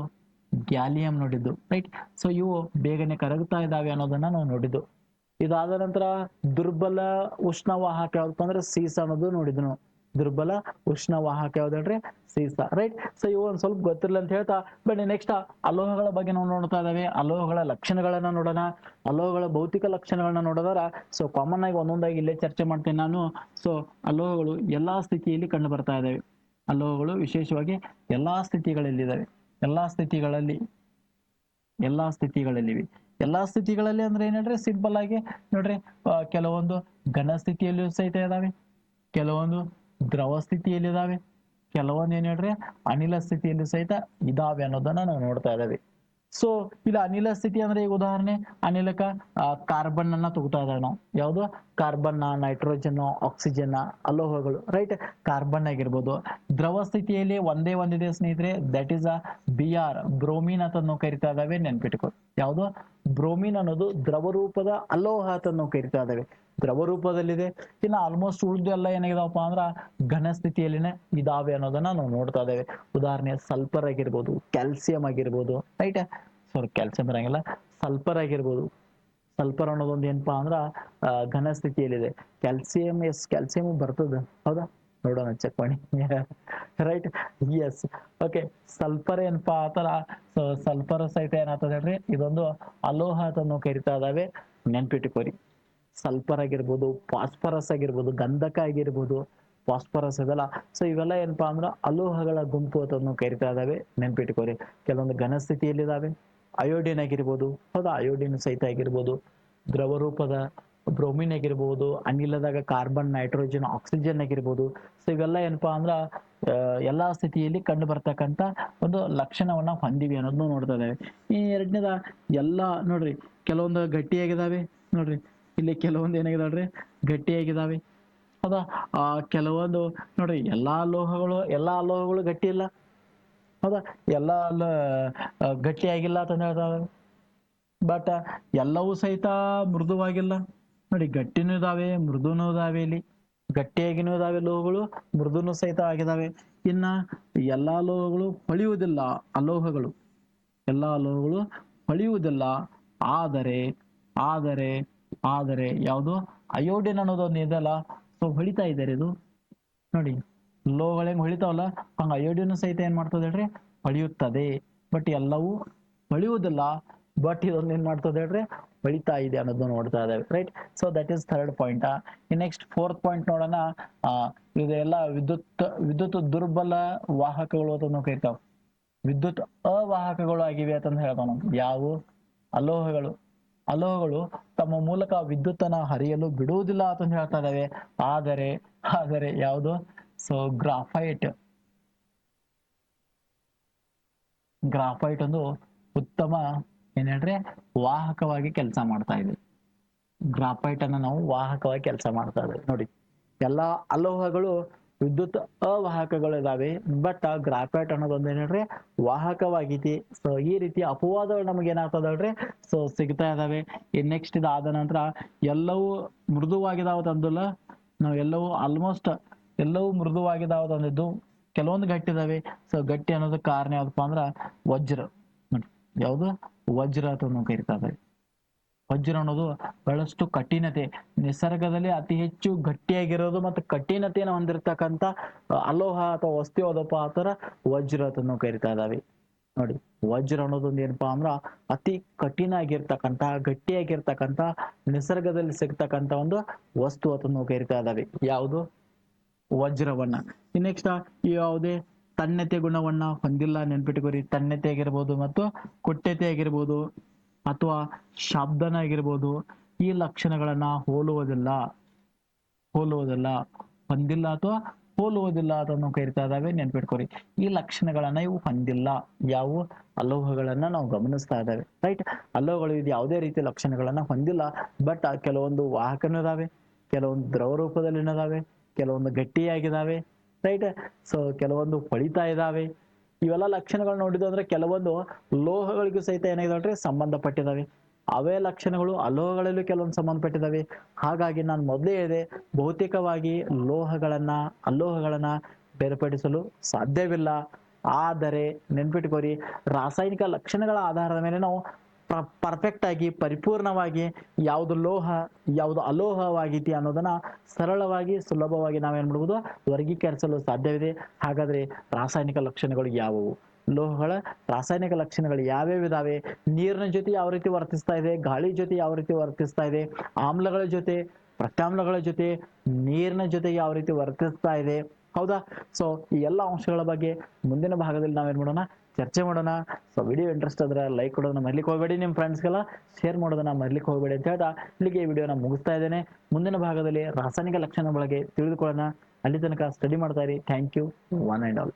[SPEAKER 1] ಗ್ಯಾಲಿಯಂ ನೋಡಿದ್ದು ರೈಟ್ ಸೊ ಇವು ಬೇಗನೆ ಕರಗ್ತಾ ಇದ್ದಾವೆ ಅನ್ನೋದನ್ನ ನಾವು ನೋಡಿದ್ದು. ಇದಾದ ನಂತರ ದುರ್ಬಲ ಉಷ್ಣವಾಹಕ ಯಾವ್ದಪ್ಪ ಅಂದ್ರೆ ಸೀಸ ಅನ್ನೋದು ನೋಡಿದ್ವಿ ನಾವು. ದುರ್ಬಲ, ಉಷ್ಣವಾಹಕ ಯಾವ್ದು ಹೇಳ್ರಿ ಸೀಸ ರೈಟ್ ಸೊ ಇವು ಒಂದ್ ಸ್ವಲ್ಪ ಗೊತ್ತಿರಲಿಲ್ಲ ಅಂತ ಹೇಳ್ತಾ, ಬನ್ನಿ ನೆಕ್ಸ್ಟ್ ಅಲೋಹಗಳ ಬಗ್ಗೆ ನಾವು ನೋಡ್ತಾ ಇದಾವೆ ಅಲೋಹಗಳ ಲಕ್ಷಣಗಳನ್ನ ನೋಡೋಣ. ಅಲೋಹಗಳ ಭೌತಿಕ ಲಕ್ಷಣಗಳನ್ನ ನೋಡೋದಾರ. ಸೊ ಕಾಮನ್ ಆಗಿ ಒಂದೊಂದಾಗಿ ಇಲ್ಲೇ ಚರ್ಚೆ ಮಾಡ್ತೀನಿ ನಾನು. ಸೊ ಅಲೋಹಗಳು ಎಲ್ಲಾ ಸ್ಥಿತಿಯಲ್ಲಿ ಕಂಡು ಬರ್ತಾ ಇದಾವೆ ಅಲೋಹಗಳು ವಿಶೇಷವಾಗಿ ಎಲ್ಲಾ ಸ್ಥಿತಿಗಳಲ್ಲಿ ಇದಾವೆ ಎಲ್ಲಾ ಸ್ಥಿತಿಗಳಲ್ಲಿ, ಎಲ್ಲಾ ಸ್ಥಿತಿಗಳಲ್ಲಿವೆ. ಎಲ್ಲಾ ಸ್ಥಿತಿಗಳಲ್ಲಿ ಅಂದ್ರೆ ಏನ್ ಹೇಳ್ರಿ? ಸಿಂಪಲ್ ಆಗಿ ನೋಡ್ರಿ ಕೆಲವೊಂದು ಘನ ಸ್ಥಿತಿಯಲ್ಲಿಯೂ ಸಹಿತ ಇದಾವೆ ಕೆಲವೊಂದು ದ್ರವ ಸ್ಥಿತಿಯಲ್ಲಿ ಇದಾವೆ. ಕೆಲವೊಂದು ಏನ್ ಹೇಳ್ರಿ? ಅನಿಲ ಸ್ಥಿತಿಯಲ್ಲಿ ಸಹಿತ ಇದಾವೆ ಅನ್ನೋದನ್ನ ನಾವು ನೋಡ್ತಾ ಇದಾವೆ ಸೊ ಇಲ್ಲಿ, ಅನಿಲ ಸ್ಥಿತಿ ಅಂದ್ರೆ ಈಗ ಉದಾಹರಣೆ ಅನಿಲಕ ಕಾರ್ಬನ್ ಅನ್ನ ತಗೋತಾ ಇದಾವೆ ನಾವು. ಯಾವುದು? ಕಾರ್ಬನ್ ನೈಟ್ರೋಜನ್ ಆಕ್ಸಿಜನ್ ಅಲೋಹಗಳು ರೈಟ್ ಕಾರ್ಬನ್ ಆಗಿರ್ಬೋದು. ದ್ರವ ಸ್ಥಿತಿಯಲ್ಲಿ ಒಂದೇ ಒಂದಿದೆ ಸ್ನೇಹಿತರೆ that is a B R bromine ಅಂತ ಕರಿತಾ ಇದಾವೆ ನೆನ್ಪಿಟ್ಕೊ. ಯಾವುದು? ಬ್ರೋಮಿನ್ ಅನ್ನೋದು ದ್ರವ ರೂಪದ ಅಲೋಹ ಅಂತ ನಾವು ಕರಿತಾ ಇದ್ದೇವೆ. ದ್ರವ ರೂಪದಲ್ಲಿದೆ ಇನ್ನು ಆಲ್ಮೋಸ್ಟ್ ಉಳಿದು ಎಲ್ಲ ಏನಾಗಿದಾವಪ್ಪ ಅಂದ್ರ ಘನ ಸ್ಥಿತಿಯಲ್ಲಿನೇ ಇದಾವೆ ಅನ್ನೋದನ್ನ ನಾವು ನೋಡ್ತಾ ಇದ್ದೇವೆ. ಉದಾಹರಣೆ ಸಲ್ಪರ್ ಆಗಿರ್ಬೋದು, ಕ್ಯಾಲ್ಸಿಯಂ ಆಗಿರ್ಬೋದು ರೈಟ್ ಸಾರಿ ಕ್ಯಾಲ್ಸಿಯಂ ಬರಂಗಿಲ್ಲ ಸಲ್ಫರ್ ಆಗಿರ್ಬೋದು. ಸಲ್ಪರ್ ಅನ್ನೋದೊಂದು ಏನಪ್ಪಾ ಅಂದ್ರ ಘನ ಸ್ಥಿತಿಯಲ್ಲಿದೆ ಕ್ಯಾಲ್ಸಿಯಂ, ಎಸ್, ಕ್ಯಾಲ್ಸಿಯಂ ಬರ್ತದ? ಹೌದಾ? ನೋಡೋಣ ಚೆಕ್ ಮಾಡಿ. ರೈಟ್ ಎಸ್ ಓಕೆ ಸಲ್ಫರ್ ಏನಪ್ಪಾ ಆತರ ಸಲ್ಫರ್ ಸಹಿತ ಏನಾಗ್ತದೆ ಹೇಳ್ರಿ ಇದೊಂದು ಅಲೋಹ ಅಂತ ಕರಿತಾ ಇದಾವೆ ನೆನ್ಪಿಟ್ಟುಕೋರಿ ಸಲ್ಫರ್ ಆಗಿರ್ಬೋದು ಫಾಸ್ಫರಸ್ ಆಗಿರ್ಬೋದು, ಗಂಧಕ ಆಗಿರ್ಬೋದು ಫಾಸ್ಫರಸ್ ಇದೆಲ್ಲ. ಸೊ ಇವೆಲ್ಲ ಏನಪ್ಪಾ ಅಂದ್ರೆ, ಅಲೋಹಗಳ ಗುಂಪು ಅಂತ ಕರಿತಾ ಇದಾವೆ ನೆನ್ಪಿಟ್ಕೋರಿ ಕೆಲವೊಂದು ಘನ ಸ್ಥಿತಿಯಲ್ಲಿ ಇದಾವೆ ಅಯೋಡಿನ್ ಆಗಿರ್ಬೋದು, ಹೌದಾ? ಅಯೋಡಿನ್ ಸಹಿತ ಆಗಿರ್ಬೋದು. ದ್ರವ ರೂಪದ ಬ್ರೋಮಿನ್ ಆಗಿರ್ಬೋದು, ಅನಿಲದಾಗ ಕಾರ್ಬನ್, ನೈಟ್ರೋಜನ್, ಆಕ್ಸಿಜನ್ ಆಗಿರ್ಬೋದು. ಸೊ ಇವೆಲ್ಲ ಏನಪ್ಪಾ ಅಂದ್ರ ಎಲ್ಲಾ ಸ್ಥಿತಿಯಲ್ಲಿ ಕಂಡು ಬರ್ತಕ್ಕಂಥ ಒಂದು ಲಕ್ಷಣವನ್ನ ಹೊಂದಿವಿ ಅನ್ನೋದನ್ನು ನೋಡ್ತಾ ಇದ್ದಾವೆ ಈ ಎರಡನೇದ ಎಲ್ಲಾ ನೋಡ್ರಿ, ಕೆಲವೊಂದು ಗಟ್ಟಿಯಾಗಿದಾವೆ. ನೋಡ್ರಿ, ಇಲ್ಲಿ ಕೆಲವೊಂದು ಏನಾಗಿದಾವ್ರಿ ಗಟ್ಟಿಯಾಗಿದಾವೆ. ಹೌದಾ ಆ, ಕೆಲವೊಂದು ನೋಡ್ರಿ, ಎಲ್ಲಾ ಲೋಹಗಳು ಎಲ್ಲಾ ಲೋಹಗಳು ಗಟ್ಟಿ ಇಲ್ಲ. ಹೌದಾ ಎಲ್ಲಾ ಗಟ್ಟಿಯಾಗಿಲ್ಲ ಅಂತ ಹೇಳ್ತಾವೆ ಬಟ್ ಎಲ್ಲವೂ ಸಹಿತ ಮೃದುವಾಗಿಲ್ಲ. ನೋಡಿ, ಗಟ್ಟಿನೂ ಇದಾವೆ, ಮೃದುನೂ ಇದಾವೆ ಇಲ್ಲಿ. ಗಟ್ಟಿಯಾಗಿನೂ ಇದಾವೆ ಲೋಹಗಳು, ಮೃದುನೂ ಸಹಿತ ಆಗಿದಾವೆ. ಇನ್ನ ಎಲ್ಲಾ ಲೋಹಗಳು ಹೊಳೆಯುವುದಿಲ್ಲ ಅಲೋಹಗಳು. ಎಲ್ಲಾ ಲೋಹಗಳು ಹೊಳೆಯುವುದಿಲ್ಲ. ಆದರೆ ಆದರೆ ಆದರೆ ಯಾವುದು? ಅಯೋಡಿನ್ ಅನ್ನೋದೊಂದು ಇದೆಲ್ಲ ಸೊ ಹೊಳಿತಾ ಇದ್ದಾರೆ ಇದು. ನೋಡಿ, ಲೋಹಗಳು ಹೆಂಗ್ ಹೊಳಿತಾವಲ್ಲ? ಹಂಗ ಅಯೋಡಿನ್ ಸಹಿತ ಏನ್ ಮಾಡ್ತದೆ ಹೇಳ್ರಿ? ಹೊಳೆಯುತ್ತದೆ. ಬಟ್ ಎಲ್ಲವೂ ಹೊಳೆಯುವುದಿಲ್ಲ. ಬಟ್ ಇದೊಂದು ಏನ್ ಮಾಡ್ತದೆ ಹೇಳ್ರಿ? ಬೆಳೀತಾ ಇದೆ ಅನ್ನೋದನ್ನ ನೋಡ್ತಾ ಇದ್ದಾವೆ right so that is third point next fourth point ನೋಡೋಣ. ಇದೆಲ್ಲ ವಿದ್ಯುತ್ ವಿದ್ಯುತ್ ದುರ್ಬಲ ವಾಹಕಗಳು ಅಂತ ನಾವು ಕರಿತಾವೆ ವಿದ್ಯುತ್ ಅವಾಹಕಗಳು ಆಗಿವೆ ಅಂತಂದು ಹೇಳ್ತಾವ ಯಾವುವು ಅಲೋಹಗಳು. ಅಲೋಹಗಳು ತಮ್ಮ ಮೂಲಕ ವಿದ್ಯುತ್ತನ್ನ ಹರಿಯಲು ಬಿಡುವುದಿಲ್ಲ ಅಂತ ಹೇಳ್ತಾ ಇದ್ದಾವೆ. ಆದರೆ ಆದರೆ ಯಾವುದು? ಸೊ ಗ್ರಾಫೈಟ್ ಗ್ರಾಫೈಟ್ ಒಂದು ಉತ್ತಮ ಏನ್ ಹೇಳ್ರಿ? ವಾಹಕವಾಗಿ ಕೆಲಸ ಮಾಡ್ತಾ ಇದೆ ಗ್ರಾಫೈಟ್ ಅನ್ನ ನಾವು ವಾಹಕವಾಗಿ ಕೆಲಸ ಮಾಡ್ತಾ ಇದ್ದೇವೆ ನೋಡಿ, ಎಲ್ಲಾ ಅಲೋಹಗಳು ವಿದ್ಯುತ್ ಅವಾಹಕಗಳು ಇದಾವೆ. ಬಟ್ ಗ್ರಾಫೈಟ್ ಅನ್ನೋದೊಂದು ಏನ್ ಹೇಳ್ರಿ? ವಾಹಕವಾಗೈತಿ. ಸೊ ಈ ರೀತಿ ಅಪವಾದಗಳು ನಮ್ಗೆ ಏನಾಗ್ತದಲ್ರಿ ಸೊ ಸಿಗ್ತಾ ಇದಾವೆ. ನೆಕ್ಸ್ಟ್ ಇದಾದ ನಂತರ ಎಲ್ಲವೂ ಮೃದುವಾಗಿದಾವ ತಂದಿಲ್ಲ ನಾವು ಎಲ್ಲವೂ ಆಲ್ಮೋಸ್ಟ್ ಎಲ್ಲವೂ ಮೃದುವಾಗಿದಾವ ತಂದಿದ್ದು ಕೆಲವೊಂದು ಗಟ್ಟಿ ಇದಾವೆ ಸೊ ಗಟ್ಟಿ ಅನ್ನೋದಕ್ಕೆ ಕಾರಣ ಯಾವ್ದಪ್ಪ ಅಂದ್ರ, ವಜ್ರ. ಯಾವುದು? ವಜ್ರ ಅಂತ ನಾವು ಕರಿತಾ ಇದ್ದೇವೆ ವಜ್ರ ಅನ್ನೋದು ಬಹಳಷ್ಟು ಕಠಿಣತೆ. ನಿಸರ್ಗದಲ್ಲಿ ಅತಿ ಹೆಚ್ಚು ಗಟ್ಟಿಯಾಗಿರೋದು ಮತ್ತು ಕಠಿಣತೆಯನ್ನು ಹೊಂದಿರತಕ್ಕಂಥ, ಅಲೋಹ ಅಥವಾ ವಸ್ತು ಯಾವುದಪ್ಪ ಆ ಥರ ವಜ್ರ ಅಂತ ಕರಿತಾ ಇದ್ದಾವೆ ನೋಡಿ, ವಜ್ರ ಅನ್ನೋದೊಂದು ಏನಪ್ಪಾ ಅಂದ್ರ ಅತಿ ಕಠಿಣ ಆಗಿರ್ತಕ್ಕಂಥ ಗಟ್ಟಿಯಾಗಿರ್ತಕ್ಕಂತ ನಿಸರ್ಗದಲ್ಲಿ ಸಿಗ್ತಕ್ಕಂತ ಒಂದು ವಸ್ತು ಅಂತ ನಾವು ಕರಿತಾ ಇದ್ದಾವೆ ಯಾವುದು? ವಜ್ರವನ್ನ. ನೆಕ್ಸ್ಟ್ ಯಾವುದೇ ತನ್ಯತೆ ಗುಣವನ್ನ ಹೊಂದಿಲ್ಲ ನೆನ್ಪಿಟ್ಕೋರಿ ತನ್ನತೆ ಆಗಿರ್ಬೋದು ಮತ್ತು ಕೊಟ್ಟೆತೆ ಆಗಿರ್ಬೋದು ಅಥವಾ ಶಬ್ದನ ಆಗಿರ್ಬೋದು ಈ ಲಕ್ಷಣಗಳನ್ನ ಹೋಲುವುದಿಲ್ಲ. ಹೋಲುವುದಿಲ್ಲ. ಹೊಂದಿಲ್ಲ ಅಥವಾ ಹೋಲುವುದಿಲ್ಲ ಅಂತ ನಾವು ಕರಿತಾ ಇದ್ದಾವೆ ನೆನ್ಪಿಟ್ಕೋರಿ ಈ ಲಕ್ಷಣಗಳನ್ನ ಇವು ಹೊಂದಿಲ್ಲ. ಯಾವ ಅಲೋಹಗಳನ್ನ ನಾವು ಗಮನಿಸ್ತಾ ಇದ್ದಾವೆ. ರೈಟ್ ಅಲೋಹಗಳು ಇದು ಯಾವುದೇ ರೀತಿಯ ಲಕ್ಷಣಗಳನ್ನ ಹೊಂದಿಲ್ಲ. ಬಟ್ ಕೆಲವೊಂದು ವಾಹಕನೂ ಇದಾವೆ ಕೆಲವೊಂದು ದ್ರವ ರೂಪದಲ್ಲಿ ಕೆಲವೊಂದು ಗಟ್ಟಿಯಾಗಿದ್ದಾವೆ ರೈಟ್ ಸೊ ಕೆಲವೊಂದು ಫಳಿತಾ ಇದಾವೆ. ಇವೆಲ್ಲ ಲಕ್ಷಣಗಳು ನೋಡಿದ್ದು ಅಂದ್ರೆ ಕೆಲವೊಂದು ಲೋಹಗಳಿಗೂ ಸಹಿತ ಏನಾಗಿದಾವೆ ಸಂಬಂಧಪಟ್ಟಿದ್ದಾವೆ ಅವೇ ಲಕ್ಷಣಗಳು ಅಲೋಹಗಳಲ್ಲೂ ಕೆಲವೊಂದು ಸಂಬಂಧಪಟ್ಟಿದ್ದಾವೆ ಹಾಗಾಗಿ ನಾನು ಮೊದಲೇ ಹೇಳಿದೆ, ಭೌತಿಕವಾಗಿ ಲೋಹಗಳನ್ನ, ಅಲೋಹಗಳನ್ನ ಬೇರ್ಪಡಿಸಲು ಸಾಧ್ಯವಿಲ್ಲ. ಆದರೆ ನೆನ್ಪಿಟ್ಕೋರಿ, ರಾಸಾಯನಿಕ ಲಕ್ಷಣಗಳ ಆಧಾರದ ಮೇಲೆ ನಾವು ಪರ್ಫೆಕ್ಟ್ ಆಗಿ, ಪರಿಪೂರ್ಣವಾಗಿ ಯಾವುದು ಲೋಹ, ಯಾವುದು ಅಲೋಹವಾಗಿದೆ ಅನ್ನೋದನ್ನ ಸರಳವಾಗಿ, ಸುಲಭವಾಗಿ ನಾವೇನ್ ಮಾಡ್ಬೋದು, ವರ್ಗೀಕರಿಸಲು ಸಾಧ್ಯವಿದೆ. ಹಾಗಾದ್ರೆ ರಾಸಾಯನಿಕ ಲಕ್ಷಣಗಳು ಯಾವುವು? ಲೋಹಗಳ ರಾಸಾಯನಿಕ ಲಕ್ಷಣಗಳು ಯಾವ್ಯಾವ ಇದಾವೆ? ನೀರಿನ ಜೊತೆ ಯಾವ ರೀತಿ ವರ್ತಿಸ್ತಾ ಇದೆ? ಗಾಳಿ ಜೊತೆ ಯಾವ ರೀತಿ ವರ್ತಿಸ್ತಾ ಇದೆ? ಆಮ್ಲಗಳ ಜೊತೆ, ಪ್ರತ್ಯಾಮ್ಲಗಳ ಜೊತೆ ನೀರಿನ ಜೊತೆ ಯಾವ ರೀತಿ ವರ್ತಿಸ್ತಾ ಇದೆ? ಹೌದಾ? ಸೊ ಈ ಎಲ್ಲ ಅಂಶಗಳ ಬಗ್ಗೆ ಮುಂದಿನ ಭಾಗದಲ್ಲಿ ನಾವೇನ್ ಮಾಡೋಣ? ಚರ್ಚೆ ಮಾಡೋಣ. ಸೊ ವಿಡಿಯೋ ಇಂಟ್ರೆಸ್ಟ್ ಆದ್ರೆ ಲೈಕ್ ಕೊಡೋದನ್ನ ಮರ್ಲಿಕ್ಕೆ ಹೋಗಬೇಡಿ ನಿಮ್ಮ ಫ್ರೆಂಡ್ಸ್ಗೆಲ್ಲ ಶೇರ್ ಮಾಡೋದನ್ನ ಮರ್ಲಿಕ್ಕೆ ಹೋಗಬೇಡಿ ಅಂತ ಹೇಳ್ತಾ ಇಲ್ಲಿಗೆ ಈ ವಿಡಿಯೋನ ಮುಗಿಸ್ತಾ ಇದ್ದೇನೆ. ಮುಂದಿನ ಭಾಗದಲ್ಲಿ ರಾಸಾಯನಿಕ ಲಕ್ಷಣ ಬಗ್ಗೆ ತಿಳಿದುಕೊಳ್ಳೋಣ. ಅಲ್ಲಿ ತನಕ ಸ್ಟಡಿ ಮಾಡ್ತಾ ಇರಿ. Thank you one and all